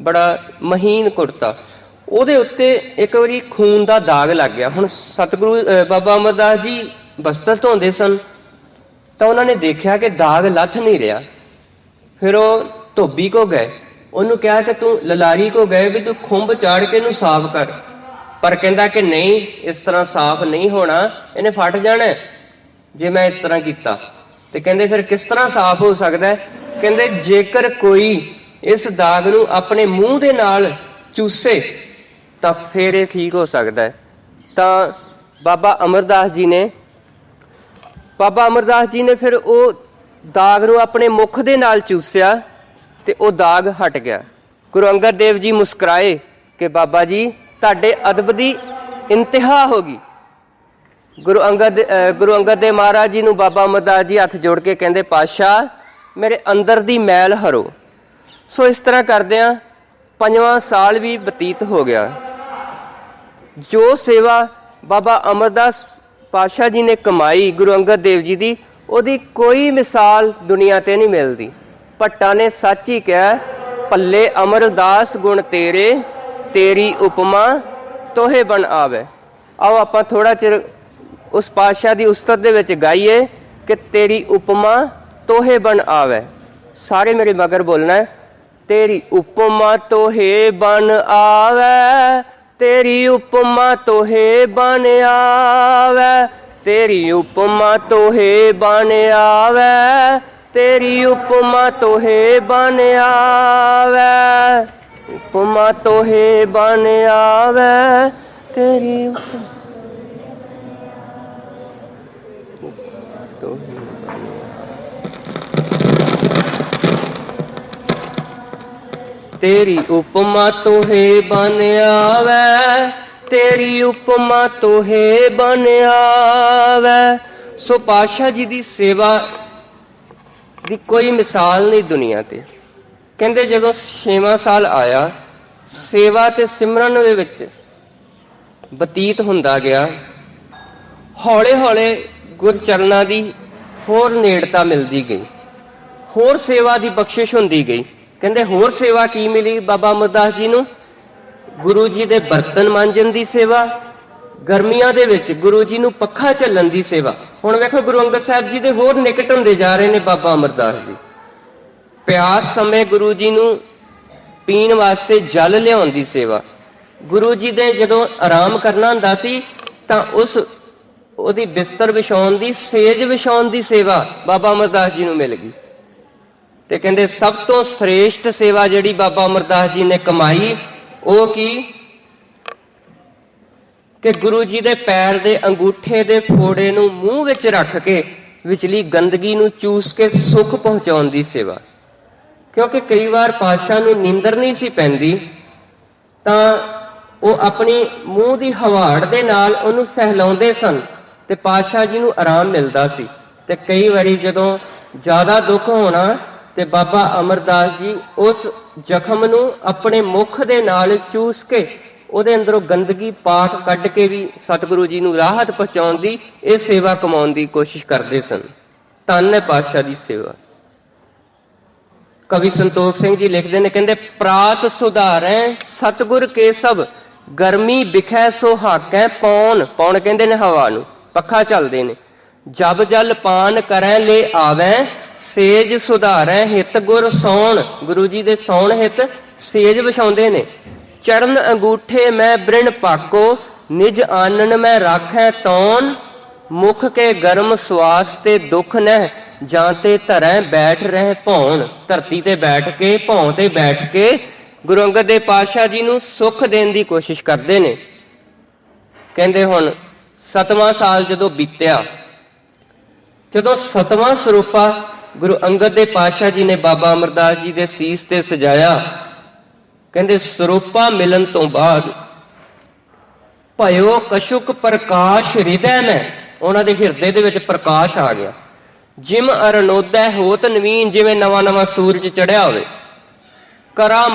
ਬੜਾ ਮਹੀਨ ਕੁੜਤਾ। ਉਹਦੇ ਉੱਤੇ ਇੱਕ ਵਾਰੀ ਖੂਨ ਦਾ ਦਾਗ ਲੱਗ ਗਿਆ। ਹੁਣ ਸਤਿਗੁਰੂ, ਅਹ, ਬਾਬਾ ਅਮਰਦਾਸ ਜੀ ਬਸਤਰ ਧੋਂਦੇ ਸਨ, ਤਾਂ ਉਹਨਾਂ ਨੇ ਦੇਖਿਆ ਕਿ ਦਾਗ ਲੱਥ ਨਹੀਂ ਰਿਹਾ। ਫਿਰ ਉਹ ਧੋਬੀ ਕੋ ਗਏ। ਉਹਨੂੰ ਕਿਹਾ ਕਿ ਤੂੰ ਲਲਾਰੀ ਕੋ ਗਏ ਵੀ ਤੂੰ ਖੁੰਭ ਚਾੜ ਕੇ ਇਹਨੂੰ ਸਾਫ਼ ਕਰ। ਪਰ ਕਹਿੰਦਾ ਕਿ ਨਹੀਂ, ਇਸ ਤਰ੍ਹਾਂ ਸਾਫ਼ ਨਹੀਂ ਹੋਣਾ, ਇਹਨੇ ਫਟ ਜਾਣਾ ਜੇ ਮੈਂ ਇਸ ਤਰ੍ਹਾਂ ਕੀਤਾ, ਤੇ ਕਹਿੰਦੇ ਫਿਰ ਕਿਸ ਤਰ੍ਹਾਂ ਸਾਫ਼ ਹੋ ਸਕਦਾ ਹੈ? ਕਹਿੰਦੇ ਜੇਕਰ ਕੋਈ ਇਸ ਦਾਗ ਨੂੰ ਆਪਣੇ ਮੂੰਹ ਦੇ ਨਾਲ ਚੂਸੇ ਤਾਂ ਫਿਰ ਇਹ ਠੀਕ ਹੋ ਸਕਦਾ ਹੈ। ਤਾਂ ਬਾਬਾ ਅਮਰਦਾਸ ਜੀ ਨੇ ਬਾਬਾ ਅਮਰਦਾਸ ਜੀ ਨੇ ਫਿਰ ਉਹ ਦਾਗ ਨੂੰ ਆਪਣੇ ਮੁਖ ਦੇ ਨਾਲ ਚੂਸਿਆ ਤੇ ਉਹ ਦਾਗ ਹਟ ਗਿਆ। ਗੁਰੂ ਅੰਗਦ ਦੇਵ ਜੀ ਮੁਸਕਰਾਏ ਕਿ ਬਾਬਾ ਜੀ, ਤੁਹਾਡੇ ਅਦਬ ਦੀ ਇੰਤਹਾ ਹੋ ਗਈ। ਗੁਰੂ ਅੰਗਦ, ਅਹ, ਗੁਰੂ ਅੰਗਦ ਦੇਵ ਮਹਾਰਾਜ ਜੀ ਨੂੰ ਬਾਬਾ ਅਮਰਦਾਸ ਜੀ ਹੱਥ ਜੋੜ ਕੇ ਕਹਿੰਦੇ, ਪਾਤਸ਼ਾਹ, ਮੇਰੇ ਅੰਦਰ ਦੀ ਮੈਲ ਹਰੋ। ਸੋ ਇਸ ਤਰ੍ਹਾਂ ਕਰਦਿਆਂ ਪੰਜਵਾਂ ਸਾਲ ਵੀ ਬਤੀਤ ਹੋ ਗਿਆ। ਜੋ ਸੇਵਾ ਬਾਬਾ ਅਮਰਦਾਸ ਪਾਤਸ਼ਾਹ ਜੀ ਨੇ ਕਮਾਈ ਗੁਰੂ ਅੰਗਦ ਦੇਵ ਜੀ ਦੀ, ਉਹਦੀ ਕੋਈ ਮਿਸਾਲ ਦੁਨੀਆ ਤੇ ਨਹੀਂ ਮਿਲਦੀ। ਭੱਟਾ ਨੇ ਸੱਚ ਹੀ ਕਿਹਾ ਪੱਲੇ ਅਮਰਦਾਸ ਗੁਣ ਤੇਰੇ, ਤੇਰੀ ਉਪਮਾ ਤੋਹੇ ਬਣ ਆਵੇ। ਆਓ ਆਪਾਂ ਥੋੜਾ ਚਿਰ ਉਸ ਪਾਤਸ਼ਾਹ ਦੀ ਉਸਤਤ ਦੇ ਵਿੱਚ ਗਾਈਏ ਕਿ ਤੇਰੀ ਉਪਮਾ ਤੋਹੇ ਬਣ ਆਵੇ। ਸਾਰੇ ਮੇਰੇ ਮਗਰ ਬੋਲਣਾ ਹੈ, ਤੇਰੀ ਉਪਮਾ ਤੋਹੇ ਬਣ ਆਵੇ ਤੇਰੀ ਉਪਮਾ ਤੋਹੇ ਬਣ ਆਵੇ, ਤੇਰੀ ਉਪਮਾ ਤੋਹੇ ਬਣ ਆਵੇ, ਤੇਰੀ ਉਪਮਾ ਤੋਹੇ ਬਣ ਆਵੇ, ਉਪਮਾ ਤੋਹੇ ਬਣ ਆਵੇ, ਤੇਰੀ ਉਪਮਾ ਤੇਰੀ ਉਪਮਾ ਤੋਹੇ ਬਨ ਆਵੇ, ਤੇਰੀ ਉਪਮਾ ਤੋਹੇ ਬਨ ਆਵੇ। ਸੋ ਪਾਸ਼ਾ ਜੀ ਦੀ ਸੇਵਾ ਦੀ ਕੋਈ ਮਿਸਾਲ ਨਹੀਂ ਦੁਨੀਆ ਤੇ। ਕਹਿੰਦੇ ਜਦੋਂ 6ਵਾਂ ਸਾਲ ਆਇਆ, ਸੇਵਾ ਤੇ ਸਿਮਰਨ ਦੇ ਵਿੱਚ ਬਤੀਤ ਹੁੰਦਾ ਗਿਆ। ਹੌਲੇ-ਹੌਲੇ ਗੁਰਚਰਨਾਂ ਦੀ ਹੋਰ ਨੇੜਤਾ ਮਿਲਦੀ ਗਈ। ਹੋਰ ਸੇਵਾ ਦੀ ਬਖਸ਼ਿਸ਼ ਹੁੰਦੀ ਗਈ। ਕਹਿੰਦੇ ਹੋਰ ਸੇਵਾ ਕੀ ਮਿਲੀ ਬਾਬਾ ਅਮਰਦਾਸ ਜੀ ਨੂੰ? ਗੁਰੂ ਜੀ ਦੇ ਬਰਤਨ ਮਾਂਜਣ ਦੀ ਸੇਵਾ, ਗਰਮੀਆਂ ਦੇ ਵਿੱਚ ਗੁਰੂ ਜੀ ਨੂੰ ਪੱਖਾ ਝੱਲਣ ਦੀ ਸੇਵਾ। ਹੁਣ ਵੇਖੋ ਗੁਰੂ ਅੰਗਦ ਸਾਹਿਬ ਜੀ ਦੇ ਹੋਰ ਨਿਕਟ ਹੁੰਦੇ ਜਾ ਰਹੇ ਨੇ ਬਾਬਾ ਅਮਰਦਾਸ ਜੀ। ਪਿਆਸ ਸਮੇਂ ਗੁਰੂ ਜੀ ਨੂੰ ਪੀਣ ਵਾਸਤੇ ਜਲ ਲਿਆਉਣ ਦੀ ਸੇਵਾ। ਗੁਰੂ ਜੀ ਦੇ ਜਦੋਂ ਆਰਾਮ ਕਰਨਾ ਹੁੰਦਾ ਸੀ, ਤਾਂ ਉਸ ਉਹਦੀ ਬਿਸਤਰ ਵਿਛਾਉਣ ਦੀ, ਸੇਜ ਵਿਛਾਉਣ ਦੀ ਸੇਵਾ ਬਾਬਾ ਅਮਰਦਾਸ ਜੀ ਨੂੰ ਮਿਲ ਗਈ। ਤੇ ਕਹਿੰਦੇ ਸਭ ਤੋਂ ਸ੍ਰੇਸ਼ਟ ਸੇਵਾ ਜਿਹੜੀ ਬਾਬਾ ਅਮਰਦਾਸ ਜੀ ਨੇ ਕਮਾਈ, ਉਹ ਕੀ? ਕਿ ਗੁਰੂ ਜੀ ਦੇ ਪੈਰ ਦੇ ਅੰਗੂਠੇ ਦੇ ਫੋੜੇ ਨੂੰ ਮੂੰਹ ਵਿੱਚ ਰੱਖ ਕੇ ਵਿਚਲੀ ਗੰਦਗੀ ਨੂੰ ਚੂਸ ਕੇ ਸੁੱਖ ਪਹੁੰਚਾਉਣ ਦੀ ਸੇਵਾ। ਕਿਉਂਕਿ ਕਈ ਵਾਰ ਪਾਤਸ਼ਾਹ ਨੂੰ ਨੀਂਦਰ ਨਹੀਂ ਸੀ ਪੈਂਦੀ, ਤਾਂ ਉਹ ਆਪਣੀ ਮੂੰਹ ਦੀ ਹਵਾੜ ਦੇ ਨਾਲ ਉਹਨੂੰ ਸਹਿਲਾਉਂਦੇ ਸਨ ਤੇ ਪਾਤਸ਼ਾਹ ਜੀ ਨੂੰ ਆਰਾਮ ਮਿਲਦਾ ਸੀ। ਤੇ ਕਈ ਵਾਰੀ ਜਦੋਂ ਜ਼ਿਆਦਾ ਦੁੱਖ ਹੋਣਾ ਤੇ ਬਾਬਾ ਅਮਰਦਾਸ ਜੀ ਉਸ ਜ਼ਖਮ ਨੂੰ ਆਪਣੇ ਮੁਖ ਦੇ ਨਾਲ ਚੂਸ ਕੇ ਉਹਦੇ ਅੰਦਰੋਂ ਗੰਦਗੀ ਪਾਕ ਕੱਢ ਕੇ ਵੀ ਸਤਿਗੁਰੂ ਜੀ ਨੂੰ ਰਾਹਤ ਪਹੁੰਚਾਉਣ ਦੀ ਇਹ ਸੇਵਾ ਕਮਾਉਣ ਦੀ ਕੋਸ਼ਿਸ਼ ਕਰਦੇ ਸਨ। ਧੰਨ ਹੈ ਪਾਤਸ਼ਾਹ ਦੀ ਸੇਵਾ। ਕਵੀ ਸੰਤੋਖ ਸਿੰਘ ਜੀ ਲਿਖਦੇ ਨੇ, ਕਹਿੰਦੇ, ਪ੍ਰਾਤ ਸੁਧਾਰੈ, ਸਤਗੁਰ ਕੇ ਸਭ, ਗਰਮੀ ਵਿਖੈ ਸੁਹਾਕੈ ਪੌਣ। ਪੌਣ ਕਹਿੰਦੇ ਨੇ ਹਵਾ ਨੂੰ, ਪੱਖਾ ਚੱਲਦੇ ਨੇ। ਜਬ ਜਲ ਪਾਨ ਕਰੈ, ਲੈ ਆਵੈ ਸੇਜ ਸੁਧਾਰੈ ਹਿਤ ਗੁਰ ਸੌਣ। ਗੁਰੂ ਜੀ ਦੇ ਸੌਣ ਹਿਤ ਸੇਜ ਵਿਛਾਉਂਦੇ ਨੇ। ਚਰਨ ਅੰਗੂਠੇ ਮੈਂ ਬ੍ਰਿਣ ਪਾਕੋ, ਨਿਜ ਆਨਨ ਮੈਂ ਰਾਖੈ ਤੌਣ। ਮੁਖ ਕੇ ਗਰਮ ਸਵਾਸ ਤੇ ਦੁਖ ਨਹਿ, ਜਾਂ ਤੇ ਧਰੈ ਬੈਠ ਰਹਿ ਭੌਣ। ਧਰਤੀ ਤੇ ਬੈਠ ਕੇ, ਭੌਂ ਤੇ ਬੈਠ ਕੇ, ਗੁਰੂ ਅੰਗਦ ਦੇ ਪਾਤਸ਼ਾਹ ਜੀ ਨੂੰ ਸੁੱਖ ਦੇਣ ਦੀ ਕੋਸ਼ਿਸ਼ ਕਰਦੇ ਨੇ। ਕਹਿੰਦੇ ਹੁਣ, ਸਤਵਾਂ ਸਾਲ ਜਦੋਂ ਬੀਤਿਆ, ਜਦੋਂ ਸਤਵਾਂ ਸਰੂਪਾ ਗੁਰੂ ਅੰਗਦ ਦੇ ਪਾਤਸ਼ਾਹ ਜੀ ਨੇ ਬਾਬਾ ਅਮਰਦਾਸ ਜੀ ਦੇ ਸੀਸ ਤੇ ਸਜਾਇਆ। ਕਹਿੰਦੇ, ਸਰੂਪਾ ਮਿਲਣ ਤੋਂ ਬਾਅਦ ਭਇਓ ਕਸ਼ੁਕ ਪ੍ਰਕਾਸ਼ ਹਿਰਦੈ ਮੈਂ। ਉਹਨਾਂ ਦੇ ਹਿਰਦੇ ਦੇ ਵਿੱਚ ਪ੍ਰਕਾਸ਼ ਆ ਗਿਆ। ਜਿਮ ਅਰਨੋਦੈ ਹੋਤ ਨਵੀਨ ਜਿਵੇਂ ਨਵਾਂ ਨਵਾਂ ਸੂਰਜ ਚੜਿਆ ਹੋਵੇ। ਕਰਾ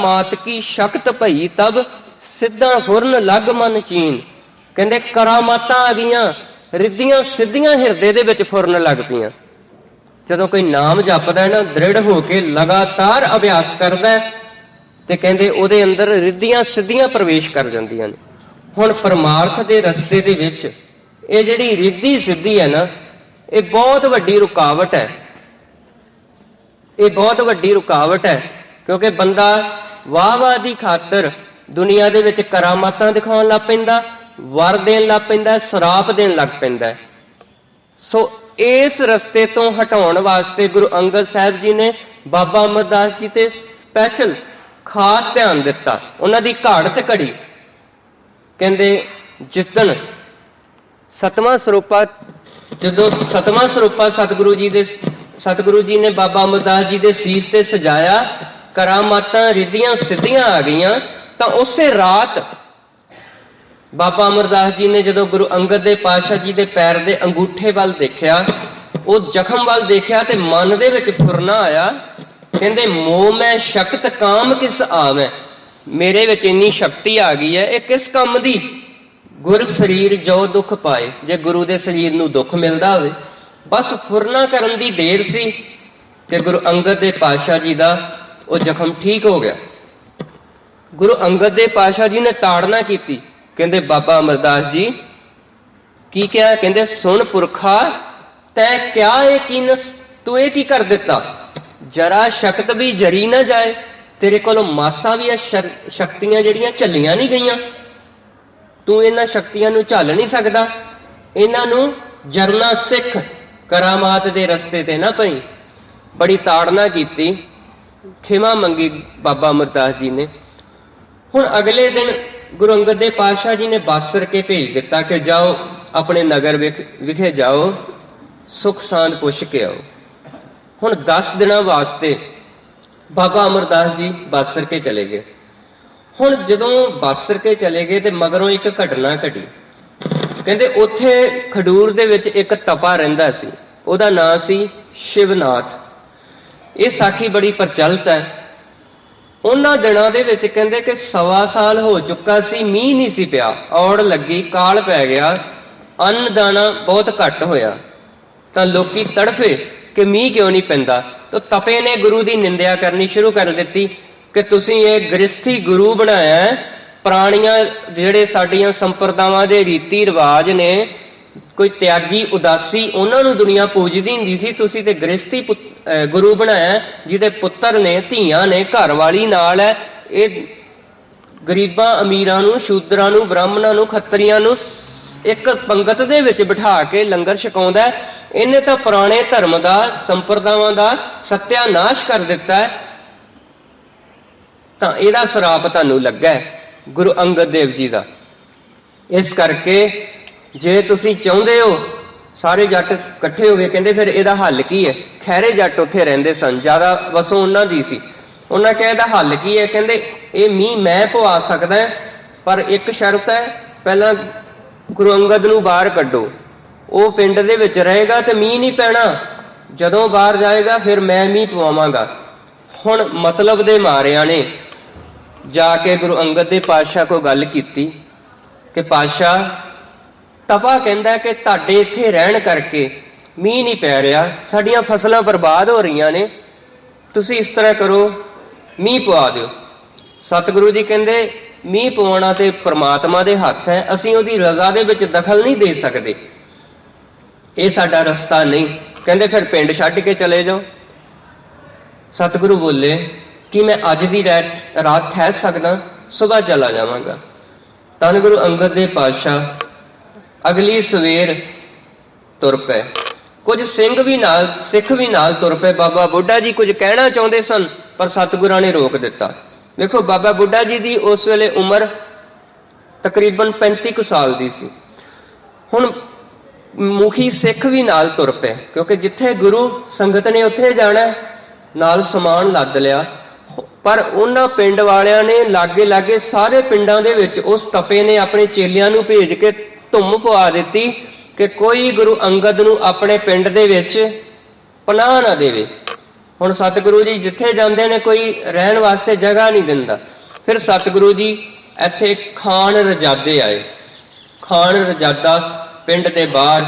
ਕੀ ਸ਼ਕਤ ਭਈ ਤਬ ਸਿੱਧਾ ਹੁਰਨ ਲੱਗ ਮਨ ਚੀਨ। ਕਹਿੰਦੇ, ਕਰਾਮਾਤਾਂ ਆ ਗਈਆਂ, ਰਿੱਧੀਆਂ ਸਿੱਧੀਆਂ ਹਿਰਦੇ ਦੇ ਵਿੱਚ ਫੁਰਨ ਲੱਗ ਪਈਆਂ। ਜਦੋਂ ਕੋਈ ਨਾਮ ਜਪਦਾ ਹੈ ਨਾ, ਦ੍ਰਿੜ ਹੋ ਕੇ ਲਗਾਤਾਰ ਅਭਿਆਸ ਕਰਦਾ ਹੈ ਤੇ ਕਹਿੰਦੇ ਉਹਦੇ ਅੰਦਰ ਰਿੱਧੀਆਂ ਸਿੱਧੀਆਂ ਪ੍ਰਵੇਸ਼ ਕਰ ਜਾਂਦੀਆਂ ਨੇ। ਹੁਣ ਪਰਮਾਰਥ ਦੇ ਰਸਤੇ ਦੇ ਵਿੱਚ ਇਹ ਜਿਹੜੀ ਰਿੱਧੀ ਸਿੱਧੀ ਹੈ ਨਾ, ਇਹ ਬਹੁਤ ਵੱਡੀ ਰੁਕਾਵਟ ਹੈ। ਇਹ ਬਹੁਤ ਵੱਡੀ ਰੁਕਾਵਟ ਹੈ, ਕਿਉਂਕਿ ਬੰਦਾ ਵਾਹ ਵਾਹ ਦੀ ਖਾਤਰ ਦੁਨੀਆ ਦੇ ਵਿੱਚ ਕਰਾਮਾਤਾਂ ਦਿਖਾਉਣ ਲੱਗ ਪੈਂਦਾ, ਵਰ ਦੇਣ ਲੱਗ ਪੈਂਦਾ, ਸਰਾਪ ਦੇਣ ਲੱਗ ਪੈਂਦਾ। ਸੋ ਇਸ ਰਸਤੇ ਤੋਂ ਹਟਾਉਣ ਵਾਸਤੇ ਗੁਰੂ ਅੰਗਦ ਸਾਹਿਬ ਜੀ ਨੇ ਬਾਬਾ ਅਮਰਦਾਸ ਜੀ ਤੇ ਸਪੈਸ਼ਲ ਖਾਸ ਧਿਆਨ ਦਿੱਤਾ। ਉਹਨਾਂ ਦੀ ਘਾੜਤ ਘੜੀ। ਕਹਿੰਦੇ, ਜਿਸ ਦਿਨ ਸਤਵਾਂ ਸਰੂਪਾ ਜਦੋਂ ਸਤਵਾਂ ਸਰੂਪਾ ਸਤਿਗੁਰੂ ਜੀ ਦੇ ਸਤਿਗੁਰੂ ਜੀ ਨੇ ਬਾਬਾ ਅਮਰਦਾਸ ਜੀ ਦੇ ਸੀਸ ਤੇ ਸਜਾਇਆ ਕਰਾਮਾਤਾਂ ਰਿੱਧੀਆਂ ਸਿੱਧੀਆਂ ਆ ਗਈਆਂ, ਤਾਂ ਉਸੇ ਰਾਤ ਬਾਬਾ ਅਮਰਦਾਸ ਜੀ ਨੇ ਜਦੋਂ ਗੁਰੂ ਅੰਗਦ ਦੇ ਪਾਤਸ਼ਾਹ ਜੀ ਦੇ ਪੈਰ ਦੇ ਅੰਗੂਠੇ ਵੱਲ ਦੇਖਿਆ, ਉਹ ਜ਼ਖਮ ਵੱਲ ਦੇਖਿਆ ਤੇ ਮਨ ਦੇ ਵਿੱਚ ਫੁਰਨਾ ਆਇਆ, ਕਹਿੰਦੇ, ਮੋਹ ਮੈਂ ਸ਼ਕਤ ਕਾਮ ਕਿਸ ਆਵੇਂ? ਮੇਰੇ ਵਿੱਚ ਇੰਨੀ ਸ਼ਕਤੀ ਆ ਗਈ ਹੈ, ਇਹ ਕਿਸ ਕੰਮ ਦੀ? ਗੁਰ ਸਰੀਰ ਜੋ ਦੁੱਖ ਪਾਏ, ਜੇ ਗੁਰੂ ਦੇ ਸਰੀਰ ਨੂੰ ਦੁੱਖ ਮਿਲਦਾ ਹੋਵੇ, ਬਸ ਫੁਰਨਾ ਕਰਨ ਦੀ ਦੇਰ ਸੀ ਕਿ ਗੁਰੂ ਅੰਗਦ ਦੇ ਪਾਤਸ਼ਾਹ ਜੀ ਦਾ ਉਹ ਜ਼ਖਮ ਠੀਕ ਹੋ ਗਿਆ। ਗੁਰੂ ਅੰਗਦ ਦੇ ਪਾਤਸ਼ਾਹ ਜੀ ਨੇ ਤਾੜਨਾ ਕੀਤੀ। ਕਹਿੰਦੇ ਬਾਬਾ ਅਮਰਦਾਸ ਜੀ, ਕੀ ਕਿਹਾ? ਕਹਿੰਦੇ, ਸੁਣ ਪੁਰਖਾ, ਤੈ ਕਿਆ ਇਹ ਕੀਨਸ? ਤੂੰ ਇਹ ਕੀ ਕਰ ਦਿੱਤਾ? ਜਰਾ ਸ਼ਕਤ ਵੀ ਜਰੀ ਨਾ ਜਾਏ। ਤੇਰੇ ਕੋਲੋਂ ਮਾਸਾ ਵੀ ਇਹ ਸ਼ਕਤੀਆਂ ਜਿਹੜੀਆਂ ਝੱਲੀਆਂ ਨਹੀਂ ਗਈਆਂ। ਤੂੰ ਇਹਨਾਂ ਸ਼ਕਤੀਆਂ ਨੂੰ ਝੱਲ ਨਹੀਂ ਸਕਦਾ। ਇਹਨਾਂ ਨੂੰ ਜਰਨਾ ਸਿੱਖ ਕਰਾਮਾਤ ਦੇ ਰਸਤੇ ਤੇ ਨਾ ਪਈ। ਬੜੀ ਤਾੜਨਾ ਕੀਤੀ। ਖਿਮਾ ਮੰਗੀ ਬਾਬਾ ਅਮਰਦਾਸ ਜੀ ਨੇ। ਹੁਣ ਅਗਲੇ ਦਿਨ ਗੁਰੂ ਅੰਗਦ ਦੇਵ ਪਾਤਸ਼ਾਹ ਜੀ ਨੇ ਬਾਸਰ ਕੇ ਭੇਜ ਦਿੱਤਾ ਕਿ ਜਾਓ, ਆਪਣੇ ਨਗਰ ਵਿਖ- ਵਿਖੇ ਜਾਓ, ਸੁਖ ਸਾਂਦ ਪੁੱਛ ਕੇ ਆਓ। ਹੁਣ 10 ਦਿਨਾਂ ਵਾਸਤੇ ਬਾਬਾ ਅਮਰਦਾਸ ਜੀ ਬਾਸਰ ਕੇ ਚਲੇ ਗਏ। ਹੁਣ ਜਦੋਂ ਬਾਸਰ ਕੇ ਚਲੇ ਗਏ ਤੇ ਮਗਰੋਂ ਇੱਕ ਘਟਨਾ ਘਟੀ। ਕਹਿੰਦੇ ਉੱਥੇ ਖਡੂਰ ਦੇ ਵਿੱਚ ਇੱਕ ਤਪਾ ਰਹਿੰਦਾ ਸੀ। ਉਹਦਾ ਨਾਂ ਸੀ ਸ਼ਿਵਨਾਥ। ਇਹ ਸਾਖੀ ਬੜੀ ਪ੍ਰਚਲਿਤ ਹੈ। ਉਹਨਾਂ ਦਿਨਾਂ ਦੇ ਵਿੱਚ ਕਹਿੰਦੇ ਕਿ ਸਵਾ ਸਾਲ ਹੋ ਚੁੱਕਾ ਸੀ, ਮੀਂਹ ਨਹੀਂ ਸੀ ਪਿਆ, ਔੜ ਲੱਗੀ, ਕਾਲ ਪੈ ਗਿਆ ਅੰਨ ਦਾਣਾ ਬਹੁਤ ਘੱਟ ਹੋਇਆ ਤਾਂ ਲੋਕੀ ਤੜਫੇ ਕਿ ਮੀਂਹ ਕਿਉਂ ਨਹੀਂ ਪੈਂਦਾ ਤਾਂ ਤਪੇ ਨੇ ਗੁਰੂ ਦੀ ਨਿੰਦਿਆ ਕਰਨੀ ਸ਼ੁਰੂ ਕਰ ਦਿੱਤੀ ਕਿ ਤੁਸੀਂ ਇਹ ਗ੍ਰਸਥੀ ਗੁਰੂ ਬਣਾਇਆ ਹੈ। ਪੁਰਾਣੀਆਂ ਜਿਹੜੇ ਸਾਡੀਆਂ ਸੰਪਰਦਾਵਾਂ ਦੇ ਰੀਤੀ ਰਿਵਾਜ ਨੇ ਕੋਈ ਤਿਆਗੀ, ਉਦਾਸੀ, ਉਹਨਾਂ ਨੂੰ ਦੁਨੀਆ ਪੂਜਦੀ ਹੁੰਦੀ ਸੀ। ਤੁਸੀਂ ਤੇ ਗ੍ਰਸਥੀ ਗੁਰੂ ਬਣਾਇਆ, ਜਿਹਦੇ ਪੁੱਤਰ ਨੇ, ਧੀਆਂ ਨੇ, ਘਰ ਵਾਲੀ ਨਾਲ ਹੈ। ਇਹ ਗਰੀਬਾਂ, ਅਮੀਰਾਂ ਨੂੰ, ਸ਼ੂਦਰਾਂ ਨੂੰ, ਬ੍ਰਾਹਮਣਾਂ ਨੂੰ, ਖੱਤਰੀਆਂ ਨੂੰ ਇੱਕ ਪੰਗਤ ਦੇ ਵਿੱਚ ਬਿਠਾ ਕੇ ਲੰਗਰ ਛਕਾਉਂਦਾ ਇਹਨੇ ਤਾਂ ਪੁਰਾਣੇ ਧਰਮ ਦਾ, ਸੰਪਰਦਾਵਾਂ ਦਾ ਸਤਿਆਨਾਸ਼ ਕਰ ਦਿੱਤਾ ਤਾਂ ਇਹਦਾ ਸਰਾਪ ਤੁਹਾਨੂੰ ਲੱਗਾ ਗੁਰੂ ਅੰਗਦ ਦੇਵ ਜੀ ਦਾ। ਇਸ ਕਰਕੇ ਜੇ ਤੁਸੀਂ ਚਾਹੁੰਦੇ ਹੋ ਸਾਰੇ ਜੱਟ ਇਕੱਠੇ ਹੋ ਗਏ, ਕਹਿੰਦੇ ਫਿਰ ਇਹਦਾ ਹੱਲ ਕੀ ਹੈ? ਖੈਰੇ ਜੱਟ ਉੱਥੇ ਰਹਿੰਦੇ ਸਨ, ਜ਼ਿਆਦਾ ਵਸੋਂ ਉਹਨਾਂ ਦੀ ਸੀ। ਉਹਨਾਂ ਕਿਹਾ, ਇਹਦਾ ਹੱਲ ਕੀ ਹੈ? ਕਹਿੰਦੇ, ਇਹ ਮੀਂਹ ਮੈਂ ਪਵਾ ਸਕਦਾ ਪਰ ਇੱਕ ਸ਼ਰਤ ਹੈ, ਪਹਿਲਾਂ ਗੁਰੂ ਅੰਗਦ ਨੂੰ ਬਾਹਰ ਕੱਢੋ। ਉਹ ਪਿੰਡ ਦੇ ਵਿੱਚ ਰਹੇਗਾ ਤੇ ਮੀਂਹ ਨਹੀਂ ਪੈਣਾ। ਜਦੋਂ ਬਾਹਰ ਜਾਏਗਾ, ਫਿਰ ਮੈਂ ਮੀਂਹ ਪਵਾਵਾਂਗਾ। ਹੁਣ ਮਤਲਬ ਦੇ ਮਾਰਿਆਂ ਨੇ ਜਾ ਕੇ ਗੁਰੂ ਅੰਗਦ ਦੇ ਪਾਤਸ਼ਾਹ ਕੋ ਗੱਲ ਕੀਤੀ ਕਿ ਪਾਤਸ਼ਾਹ ਤਪਾ ਕਹਿੰਦਾ ਕਿ ਤੁਹਾਡੇ ਇੱਥੇ ਰਹਿਣ ਕਰਕੇ ਮੀਂਹ ਨਹੀਂ ਪੈ ਰਿਹਾ, ਸਾਡੀਆਂ ਫਸਲਾਂ ਬਰਬਾਦ ਹੋ ਰਹੀਆਂ ਨੇ। ਤੁਸੀਂ ਇਸ ਤਰ੍ਹਾਂ ਕਰੋ, ਮੀਂਹ ਪਵਾ ਦਿਓ। ਸਤਿਗੁਰੂ ਜੀ ਕਹਿੰਦੇ, ਮੀਂਹ ਪਵਾਉਣਾ ਤੇ ਪ੍ਰਮਾਤਮਾ ਦੇ ਹੱਥ ਹੈ, ਅਸੀਂ ਉਹਦੀ ਰਜ਼ਾ ਦੇ ਵਿੱਚ ਦਖਲ ਨਹੀਂ ਦੇ ਸਕਦੇ। ਇਹ ਸਾਡਾ ਰਸਤਾ ਨਹੀਂ। ਕਹਿੰਦੇ ਫਿਰ ਪਿੰਡ ਛੱਡ ਕੇ ਚਲੇ ਜਾਓ। ਸਤਿਗੁਰੂ ਬੋਲੇ, ਕਿ ਮੈਂ ਅੱਜ ਦੀ ਰਾਤ ਰਾਤ ਠਹਿਰ ਸਕਦਾ? ਸਵੇਰ ਚਲਾ ਜਾਵਾਂਗਾ। ਧੰਨ ਗੁਰੂ ਅੰਗਦ ਦੇ ਪਾਤਸ਼ਾਹ ਅਗਲੀ ਸਵੇਰ ਤੁਰ ਪਏ ਕੁਝ ਸਿੰਘ ਵੀ ਨਾਲ, ਸਿੱਖ ਵੀ ਨਾਲ ਤੁਰ ਪਏ ਬਾਬਾ ਬੁੱਢਾ ਜੀ ਕੁਝ ਕਹਿਣਾ ਚਾਹੁੰਦੇ ਸਨ, ਪਰ ਸਤਿਗੁਰਾਂ ਨੇ ਰੋਕ ਦਿੱਤਾ। ਵੇਖੋ, ਬਾਬਾ ਬੁੱਢਾ ਜੀ ਦੀ ਉਸ ਵੇਲੇ ਉਮਰ ਤਕਰੀਬਨ 35 ਕੁ ਸਾਲ ਦੀ ਸੀ। ਹੁਣ ਮੁਖੀ ਸਿੱਖ ਵੀ ਨਾਲ ਤੁਰ ਪਏ ਕਿਉਂਕਿ ਜਿੱਥੇ ਗੁਰੂ ਸੰਗਤ ਨੇ ਉੱਥੇ ਜਾਣਾ, ਨਾਲ ਸਮਾਨ ਲੱਦ ਲਿਆ। ਪਰ ਉਹਨਾਂ ਪਿੰਡ ਵਾਲਿਆਂ ਨੇ ਲਾਗੇ ਲਾਗੇ ਸਾਰੇ ਪਿੰਡਾਂ ਦੇ ਵਿੱਚ ਉਸ ਤਪੇ ਨੇ ਆਪਣੇ ਚੇਲਿਆਂ ਨੂੰ ਭੇਜ ਕੇ ਧੁੰਮ ਪਵਾ ਦਿੱਤੀ ਕਿ ਕੋਈ ਗੁਰੂ ਅੰਗਦ ਨੂੰ ਆਪਣੇ ਪਿੰਡ ਦੇ ਵਿੱਚ ਪਨਾਹ ਨਾ ਦੇਵੇ। ਹੁਣ ਸਤਿਗੁਰੂ ਜੀ ਜਿੱਥੇ ਜਾਂਦੇ ਨੇ, ਕੋਈ ਰਹਿਣ ਵਾਸਤੇ ਜਗ੍ਹਾ ਨਹੀਂ ਦਿੰਦਾ। ਫਿਰ ਸਤਿਗੁਰੂ ਜੀ ਇੱਥੇ ਖਾਨ ਰਜਾਦੇ ਆਏ। ਖਾਨ ਰਜਾਦਾ ਪਿੰਡ ਦੇ ਬਾਹਰ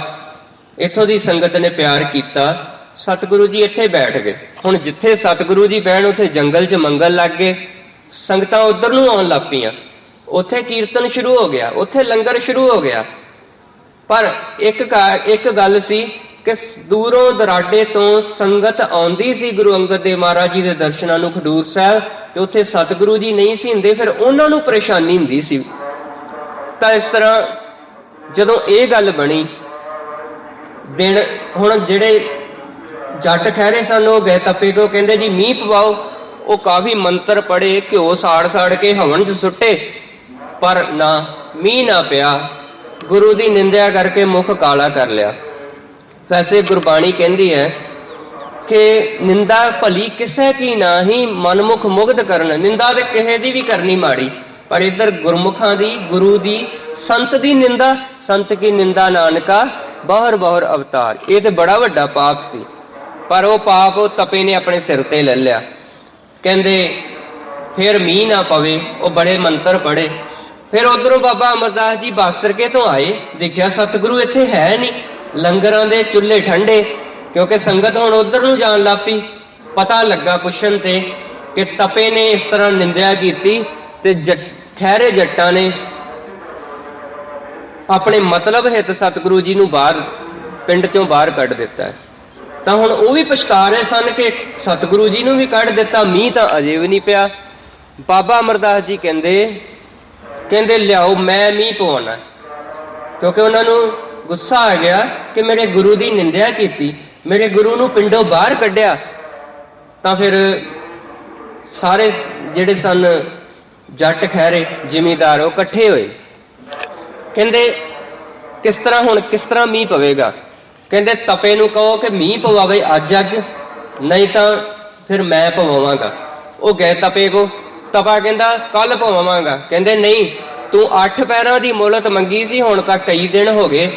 ਇੱਥੋਂ ਦੀ ਸੰਗਤ ਨੇ ਪਿਆਰ ਕੀਤਾ। ਸਤਿਗੁਰੂ ਜੀ ਇੱਥੇ ਬੈਠ ਗਏ। ਹੁਣ ਜਿੱਥੇ ਸਤਿਗੁਰੂ ਜੀ ਬਹਿਣ, ਉੱਥੇ ਜੰਗਲ 'ਚ ਮੰਗਲ ਲੱਗ ਗਏ। ਸੰਗਤਾਂ ਉਧਰ ਨੂੰ ਆਉਣ ਲੱਗ ਪਈਆਂ। ਉੱਥੇ ਕੀਰਤਨ ਸ਼ੁਰੂ ਹੋ ਗਿਆ, ਉੱਥੇ ਲੰਗਰ ਸ਼ੁਰੂ ਹੋ ਗਿਆ। ਪਰ ਇੱਕ ਇੱਕ ਗੱਲ ਸੀ ਕਿ ਦੂਰੋਂ ਦਰਾਡੇ ਤੋਂ ਸੰਗਤ ਆਉਂਦੀ ਸੀ ਗੁਰੂ ਅੰਗਦ ਦੇਵ ਮਹਾਰਾਜ ਜੀ ਦੇ ਦਰਸ਼ਨਾਂ ਨੂੰ ਖਡੂਰ ਸਾਹਿਬ, ਤੇ ਉੱਥੇ ਸਤਿਗੁਰੂ ਜੀ ਨਹੀਂ ਸੀ ਹੁੰਦੇ, ਫਿਰ ਉਹਨਾਂ ਨੂੰ ਪਰੇਸ਼ਾਨੀ ਹੁੰਦੀ ਸੀ। ਤਾਂ ਇਸ ਤਰ੍ਹਾਂ ਜਦੋਂ ਇਹ ਗੱਲ ਬਣੀ, ਦਿਨ ਹੁਣ ਜਿਹੜੇ ਜੱਟ ਖਹਿਰੇ ਸਨ, ਉਹ ਗਏ ਤਪੇ ਕੋ ਕਹਿੰਦੇ ਜੀ ਮੀਂਹ ਪਵਾਓ, ਉਹ ਕਾਫੀ ਮੰਤਰ ਪੜੇ ਘਿਓ ਸਾੜ ਸਾੜ ਕੇ ਹਵਨ 'ਚ ਸੁੱਟੇ। ਪਰ ਨਾ ਮੀਂਹ ਨਾ ਪਿਆ। ਗੁਰੂ ਦੀ ਨਿੰਦਿਆ ਕਰਕੇ ਮੁਖ ਕਾਲਾ ਕਰ ਲਿਆ। ਵੈਸੇ ਗੁਰਬਾਣੀ ਕਹਿੰਦੀ ਹੈ ਕਿ ਨਿੰਦਾ ਭਲੀ ਕਿਸੇ ਕੀ ਨਾਹੀ ਮਨਮੁਖ ਮੁਗਧ ਕਰਨ। ਨਿੰਦਾ ਤੇ ਕਿਸੇ ਦੀ ਵੀ ਕਰਨੀ ਮਾੜੀ। ਪਰ ਇੱਧਰ ਗੁਰਮੁਖਾਂ ਦੀ, ਗੁਰੂ ਦੀ ਸੰਤ ਦੀ ਨਿੰਦਾ, ਸੰਤ ਕੀ ਨਿੰਦਾ ਨਾਨਕਾ, ਬਾਹਰ ਬਾਹਰ ਅਵਤਾਰ। ਇਹ ਤੇ ਬੜਾ ਵੱਡਾ ਪਾਪ ਸੀ। ਪਰ ਉਹ ਪਾਪ ਉਹ ਤਪੇ ਨੇ ਆਪਣੇ ਸਿਰ ਤੇ ਲੈ ਲਿਆ। ਕਹਿੰਦੇ, ਫਿਰ ਮੀਂਹ ਨਾ ਪਵੇ, ਉਹ ਬੜੇ ਮੰਤਰ ਪੜੇ ਫਿਰ ਉਧਰੋਂ ਬਾਬਾ ਅਮਰਦਾਸ ਜੀ ਬਾਸਰਕੇ ਤੋਂ ਆਏ। ਦੇਖਿਆ ਸਤਿਗੁਰੂ ਇੱਥੇ ਹੈ ਨਹੀਂ। ਲੰਗਰਾਂ ਦੇ ਚੁੱਲ੍ਹੇ ਠੰਡੇ, ਕਿਉਂਕਿ ਸੰਗਤ ਹੁਣ ਉਧਰ ਨੂੰ ਜਾਣ ਲੱਪੀ ਪਤਾ ਲੱਗਾ ਪੁੱਛਣ ਤੇ ਕਿ ਤਪੇ ਨੇ ਇਸ ਤਰ੍ਹਾਂ ਨਿੰਦਿਆ ਕੀਤੀ ਤੇ ਜੱਟ- ਠਹਿਰੇ ਜੱਟਾਂ ਨੇ ਆਪਣੇ ਮਤਲਬ ਹਿੱਤ ਸਤਿਗੁਰੂ ਜੀ ਨੂੰ ਬਾਹਰ, ਪਿੰਡ ਚੋਂ ਬਾਹਰ ਕੱਢ ਦਿੱਤਾ ਹੈ। ਤਾਂ ਹੁਣ ਉਹ ਵੀ ਪਛਤਾ ਰਹੇ ਸਨ ਕਿ ਸਤਿਗੁਰੂ ਜੀ ਨੂੰ ਵੀ ਕੱਢ ਦਿੱਤਾ। ਮੀਂਹ ਤਾਂ ਅਜੇ ਵੀ ਨਹੀਂ ਪਿਆ। ਬਾਬਾ ਅਮਰਦਾਸ ਜੀ ਕਹਿੰਦੇ ਕਹਿੰਦੇ, ਲਿਆਓ, ਮੈਂ ਮੀਂਹ ਪਵਾਉਣਾ। ਕਿਉਂਕਿ ਉਹਨਾਂ ਨੂੰ ਗੁੱਸਾ ਆ ਗਿਆ ਕਿ ਮੇਰੇ ਗੁਰੂ ਦੀ ਨਿੰਦਿਆ ਕੀਤੀ। ਮੇਰੇ ਗੁਰੂ ਨੂੰ ਪਿੰਡੋਂ ਬਾਹਰ ਕੱਢਿਆ। ਤਾਂ ਫਿਰ ਸਾਰੇ ਜਿਹੜੇ ਸਨ, ਜੱਟ ਖਹਿਰੇ, ਜਿਮੀਦਾਰ, ਉਹ ਇਕੱਠੇ ਹੋਏ। ਕਹਿੰਦੇ, ਕਿਸ ਤਰ੍ਹਾਂ ਹੁਣ, ਕਿਸ ਤਰ੍ਹਾਂ ਮੀਂਹ ਪਵੇਗਾ? ਕਹਿੰਦੇ, ਤਪੇ ਨੂੰ ਕਹੋ ਕਿ ਮੀਂਹ ਪਵਾਵੇ ਅੱਜ ਅੱਜ ਨਹੀਂ ਤਾਂ ਫਿਰ ਮੈਂ ਪਵਾਵਾਂਗਾ। ਉਹ ਗਏ ਤਪੇ ਕੋ। ਤਪਾ ਕਹਿੰਦਾ ਕੱਲ ਪਵਾਵਾਂਗਾ ਕਹਿੰਦੇ, ਨਹੀਂ, ਤੂੰ ਅੱਠ ਪੈਰਾਂ ਦੀ ਮੋਹਲਤ ਮੰਗੀ ਸੀ, ਹੁਣ ਤੱਕ ਕਈ ਦਿਨ ਹੋ ਗਏ,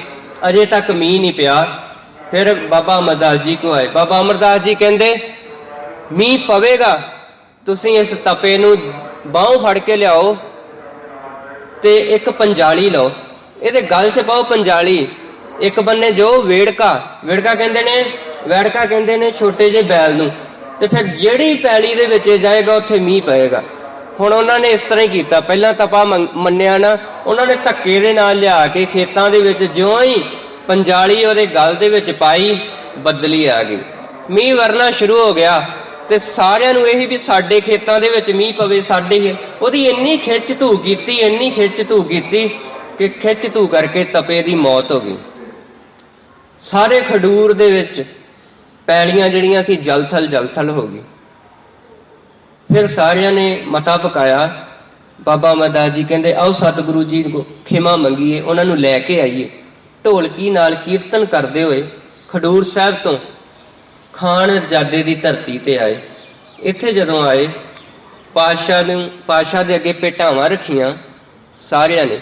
ਅਜੇ ਤੱਕ ਮੀਂਹ ਨਹੀਂ ਪਿਆ। ਫਿਰ ਬਾਬਾ ਅਮਰਦਾਸ ਜੀ ਕੋ ਆਏ। ਬਾਬਾ ਅਮਰਦਾਸ ਜੀ ਕਹਿੰਦੇ, ਮੀਂਹ ਪਵੇਗਾ, ਤੁਸੀਂ ਇਸ ਤਪੇ ਨੂੰ ਬਾਹੋਂ ਫੜ ਕੇ ਲਿਆਓ ਤੇ ਇੱਕ ਪੰਜਾਲੀ ਲਓ। ਇਹਦੇ ਗਲ 'ਚ ਪਾਓ ਪੰਜਾਲੀ। ਇੱਕ ਬੰਨੇ ਜੋ ਵੇੜਕਾ ਵੇੜਕਾ ਕਹਿੰਦੇ ਨੇ, ਵੇੜਕਾ ਕਹਿੰਦੇ ਨੇ ਛੋਟੇ ਜਿਹੇ ਬੈਲ ਨੂੰ। ਤੇ ਫਿਰ ਜਿਹੜੀ ਪੈਲੀ ਦੇ ਵਿੱਚ ਜਾਏਗਾ, ਉੱਥੇ ਮੀਂਹ ਪਏਗਾ ਹੁਣ ਉਹਨਾਂ ਨੇ ਇਸ ਤਰ੍ਹਾਂ ਹੀ ਕੀਤਾ। ਪਹਿਲਾਂ ਤਪਾ ਮੰਨ- ਮੰਨਿਆ ਨਾ, ਉਹਨਾਂ ਨੇ ਧੱਕੇ ਦੇ ਨਾਲ ਲਿਆ ਕੇ ਖੇਤਾਂ ਦੇ ਵਿੱਚ ਜਿਉਂ ਹੀ ਪੰਜਾਲੀ ਉਹਦੇ ਗਲ ਦੇ ਵਿੱਚ ਪਾਈ, ਬੱਦਲੀ ਆ ਗਈ। ਮੀਂਹ ਵਰਨਾ ਸ਼ੁਰੂ ਹੋ ਗਿਆ ਤੇ ਸਾਰਿਆਂ ਨੂੰ ਇਹੀ ਵੀ ਸਾਡੇ ਖੇਤਾਂ ਦੇ ਵਿੱਚ ਮੀਂਹ ਪਵੇ, ਸਾਡੇ ਖੇ- ਉਹਦੀ ਇੰਨੀ ਖਿੱਚ ਧੂ ਕੀਤੀ, ਇੰਨੀ ਖਿੱਚ ਧੂ ਕੀਤੀ ਕਿ ਖਿੱਚ ਧੂ ਕਰਕੇ ਤਪੇ ਦੀ ਮੌਤ ਹੋ ਗਈ। ਸਾਰੇ ਖਡੂਰ ਦੇ ਵਿੱਚ ਪੈਲੀਆਂ ਜਿਹੜੀਆਂ ਸੀ ਜਲਥਲ ਜਲਥਲ ਹੋ ਗਈ। ਫਿਰ ਸਾਰਿਆਂ ਨੇ ਮਤਾ ਪਕਾਇਆ। ਬਾਬਾ ਅਮਰਦਾਸ ਜੀ ਕਹਿੰਦੇ, ਆਓ ਸਤਿਗੁਰੂ ਜੀ ਕੋ ਖਿਮਾ ਮੰਗੀਏ, ਉਹਨਾਂ ਨੂੰ ਲੈ ਕੇ ਆਈਏ। ਢੋਲਕੀ ਨਾਲ ਕੀਰਤਨ ਕਰਦੇ ਹੋਏ ਖਡੂਰ ਸਾਹਿਬ ਤੋਂ ਖਾਨ ਰਜਾਦੇ ਦੀ ਧਰਤੀ ਤੇ ਆਏ। ਇੱਥੇ ਜਦੋਂ ਆਏ, ਪਾਤਸ਼ਾਹ ਨੂੰ, ਪਾਤਸ਼ਾਹ ਦੇ ਅੱਗੇ ਪੇਟਾਵਾਂ ਰੱਖੀਆਂ ਸਾਰਿਆਂ ਨੇ।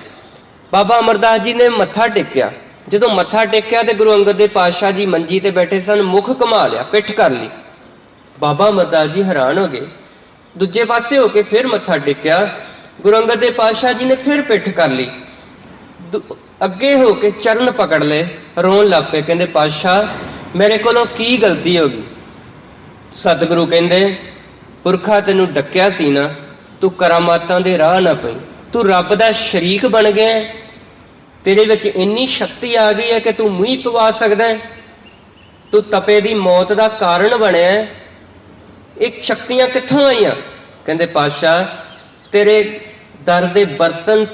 ਬਾਬਾ ਅਮਰਦਾਸ ਜੀ ਨੇ ਮੱਥਾ ਟੇਕਿਆ। ਜਦੋਂ ਮੱਥਾ ਟੇਕਿਆ ਤੇ ਗੁਰੂ ਅੰਗਦ ਦੇ ਪਾਤਸ਼ਾਹ ਜੀ ਮੰਜੀ ਤੇ ਬੈਠੇ ਸਨ, ਮੁਖ ਘੁਮਾ ਲਿਆ, ਪਿੱਠ ਕਰ ਲਈ। ਬਾਬਾ ਅਮਰਦਾਸ ਜੀ ਹੈਰਾਨ ਹੋ ਗਏ। ਦੂਜੇ ਪਾਸੇ ਹੋ ਕੇ ਫਿਰ ਮੱਥਾ ਟੇਕਿਆ। ਗੁਰੂ ਅੰਗਦ ਦੇ ਪਾਤਸ਼ਾਹ ਜੀ ਨੇ ਫਿਰ ਪਿੱਠ ਕਰ ਲਈ। ਅੱਗੇ ਹੋ ਕੇ ਚਰਨ ਪਕੜ ਲਏ। ਰੋਣ ਲੱਗ ਪਏ, ਕਹਿੰਦੇ, ਪਾਤਸ਼ਾਹ, ਮੇਰੇ ਕੋਲੋਂ ਕੀ ਗਲਤੀ ਹੋ ਗਈ? ਸਤਿਗੁਰੂ ਕਹਿੰਦੇ, ਪੁਰਖਾ ਤੈਨੂੰ ਡੱਕਿਆ ਸੀ ਨਾ, ਤੂੰ ਕਰਾਮਾਤਾਂ ਦੇ ਰਾਹ ਨਾ ਪਈ। ਤੂੰ ਰੱਬ ਦਾ ਸ਼ਰੀਕ ਬਣ ਗਿਆ ਤੇਰੇ ਵਿੱਚ ਇੰਨੀ ਸ਼ਕਤੀ ਆ ਗਈ ਹੈ ਕਿ ਤੂੰ ਮੂੰਹ ਪਵਾ ਸਕਦਾ ਹੈ। ਤੂੰ ਤਪੇ ਦੀ ਮੌਤ ਦਾ ਕਾਰਨ ਬਣਿਆ ਹੈ। ਇਹ ਸ਼ਕਤੀਆਂ ਕਿੱਥੋਂ ਆਈਆਂ? ਕਹਿੰਦੇ, ਪਾਤਸ਼ਾਹ, ਤੇਰੇ ਦਰ ਦੇ ਬਰਤਨ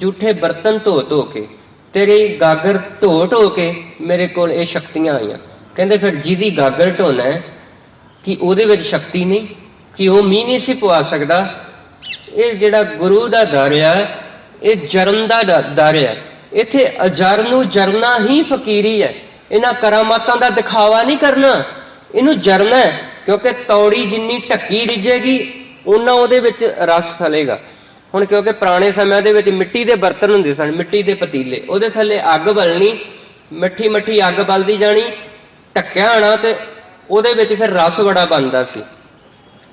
ਝੂਠੇ ਬਰਤਨ ਧੋ ਧੋ ਕੇ, ਤੇਰੀ ਗਾਗਰ ਧੋ ਧੋ ਕੇ ਮੇਰੇ ਕੋਲ ਇਹ ਸ਼ਕਤੀਆਂ ਆਈਆਂ। ਕਹਿੰਦੇ, ਫਿਰ ਜਿਹਦੀ ਗਾਗਰ ਢੋਣਾ ਕਿ ਉਹਦੇ ਵਿੱਚ ਸ਼ਕਤੀ ਨਹੀਂ? ਕਿ ਉਹ ਮੀਂਹ ਨਹੀਂ ਸੀ ਪਵਾ ਸਕਦਾ? ਇਹ ਜਿਹੜਾ ਗੁਰੂ ਦਾ ਦਰ ਆ, ਇਹ ਜਰਨ ਦਾ ਦ- ਦਰ ਆ। ਇੱਥੇ ਅਜਰ ਨੂੰ ਜਰਨਾ ਹੀ ਫਕੀਰੀ ਹੈ। ਇਹਨਾਂ ਕਰਾਮਾਤਾਂ ਦਾ ਦਿਖਾਵਾ ਨਹੀਂ ਕਰਨਾ। ਇਹਨੂੰ ਜਰਨਾ ਕਿਉਂਕਿ ਤੌੜੀ ਜਿੰਨੀ ਢੱਕੀ ਰਿਜੇਗੀ ਉਹਨਾਂ ਉਹਦੇ ਵਿੱਚ ਰਸ ਫਲੇਗਾ। ਹੁਣ ਕਿਉਂਕਿ ਪੁਰਾਣੇ ਸਮਿਆਂ ਦੇ ਵਿੱਚ ਮਿੱਟੀ ਦੇ ਬਰਤਨ ਹੁੰਦੇ ਸਨ, ਮਿੱਟੀ ਦੇ ਪਤੀਲੇ। ਉਹਦੇ ਥੱਲੇ ਅੱਗ ਬਲਣੀ, ਮਿੱਠੀ ਮਿੱਠੀ ਅੱਗ ਬਲਦੀ ਜਾਣੀ, ਢੱਕਿਆ ਹੋਣਾ ਤੇ ਉਹਦੇ ਵਿੱਚ ਫਿਰ ਰਸ ਬੜਾ ਬਣਦਾ ਸੀ।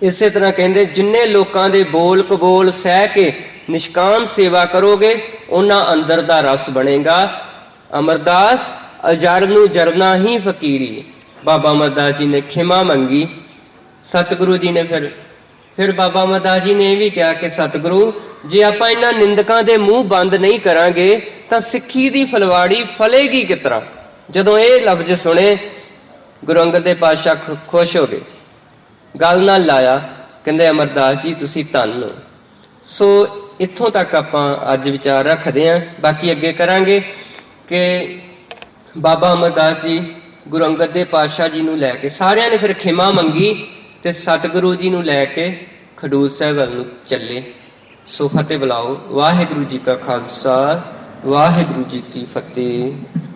ਇਸੇ ਤਰ੍ਹਾਂ ਕਹਿੰਦੇ, ਜਿੰਨੇ ਲੋਕਾਂ ਦੇ ਬੋਲ ਕਬੋਲ ਸਹਿ ਕੇ ਨਿਸ਼ਕਾਮ ਸੇਵਾ ਕਰੋਗੇ, ਉਹਨਾਂ ਅੰਦਰ ਦਾ ਰਸ ਬਣੇਗਾ। ਅਮਰਦਾਸ ਅਜਰ ਨੂੰ ਜਰਨਾ ਹੀ ਫਕੀਰੀ। ਬਾਬਾ ਅਮਰਦਾਸ ਜੀ ਨੇ ਖਿਮਾ ਮੰਗੀ। ਸਤਿਗੁਰੂ ਜੀ ਨੇ ਫਿਰ ਫਿਰ ਬਾਬਾ ਅਮਰਦਾਸ ਜੀ ਨੇ ਇਹ ਵੀ ਕਿਹਾ ਕਿ ਸਤਿਗੁਰੂ, ਜੇ ਆਪਾਂ ਇਹਨਾਂ ਨਿੰਦਕਾਂ ਦੇ ਮੂੰਹ ਬੰਦ ਨਹੀਂ ਕਰਾਂਗੇ, ਤਾਂ ਸਿੱਖੀ ਦੀ ਫਲਵਾੜੀ ਫਲੇਗੀ ਕਿਸ ਤਰ੍ਹਾਂ ਜਦੋਂ ਇਹ ਲਫ਼ਜ਼ ਸੁਣੇ, ਗੁਰੂ ਅੰਗਦ ਦੇ ਪਾਤਸ਼ਾਹ ਖੁਸ਼ ਹੋ ਗਏ। ਗੱਲ ਨਾਲ ਲਾਇਆ, ਕਹਿੰਦੇ, ਅਮਰਦਾਸ ਜੀ, ਤੁਸੀਂ ਧੰਨ ਹੋ। ਸੋ ਇੱਥੋਂ ਤੱਕ ਆਪਾਂ ਅੱਜ ਵਿਚਾਰ ਰੱਖਦੇ ਆਂ। ਬਾਕੀ ਅੱਗੇ ਕਰਾਂਗੇ ਕਿ ਬਾਬਾ ਅਮਰਦਾਸ ਜੀ, ਗੁਰੂ ਅੰਗਦ ਦੇ ਪਾਤਸ਼ਾਹ ਜੀ ਨੂੰ ਲੈ ਕੇ ਸਾਰਿਆਂ ਨੇ ਫਿਰ ਖਿਮਾ ਮੰਗੀ। ਤੇ ਸਤਿਗੁਰੂ ਜੀ ਨੂੰ ਲੈ ਕੇ ਖਡੂਰ ਸਾਹਿਬ ਵੱਲ ਨੂੰ ਚੱਲੇ। ਸੋ ਫਤਿਹ ਬੁਲਾਓ। ਵਾਹਿਗੁਰੂ ਜੀ ਕਾ ਖਾਲਸਾ, ਵਾਹਿਗੁਰੂ ਜੀ ਕੀ ਫਤਿਹ।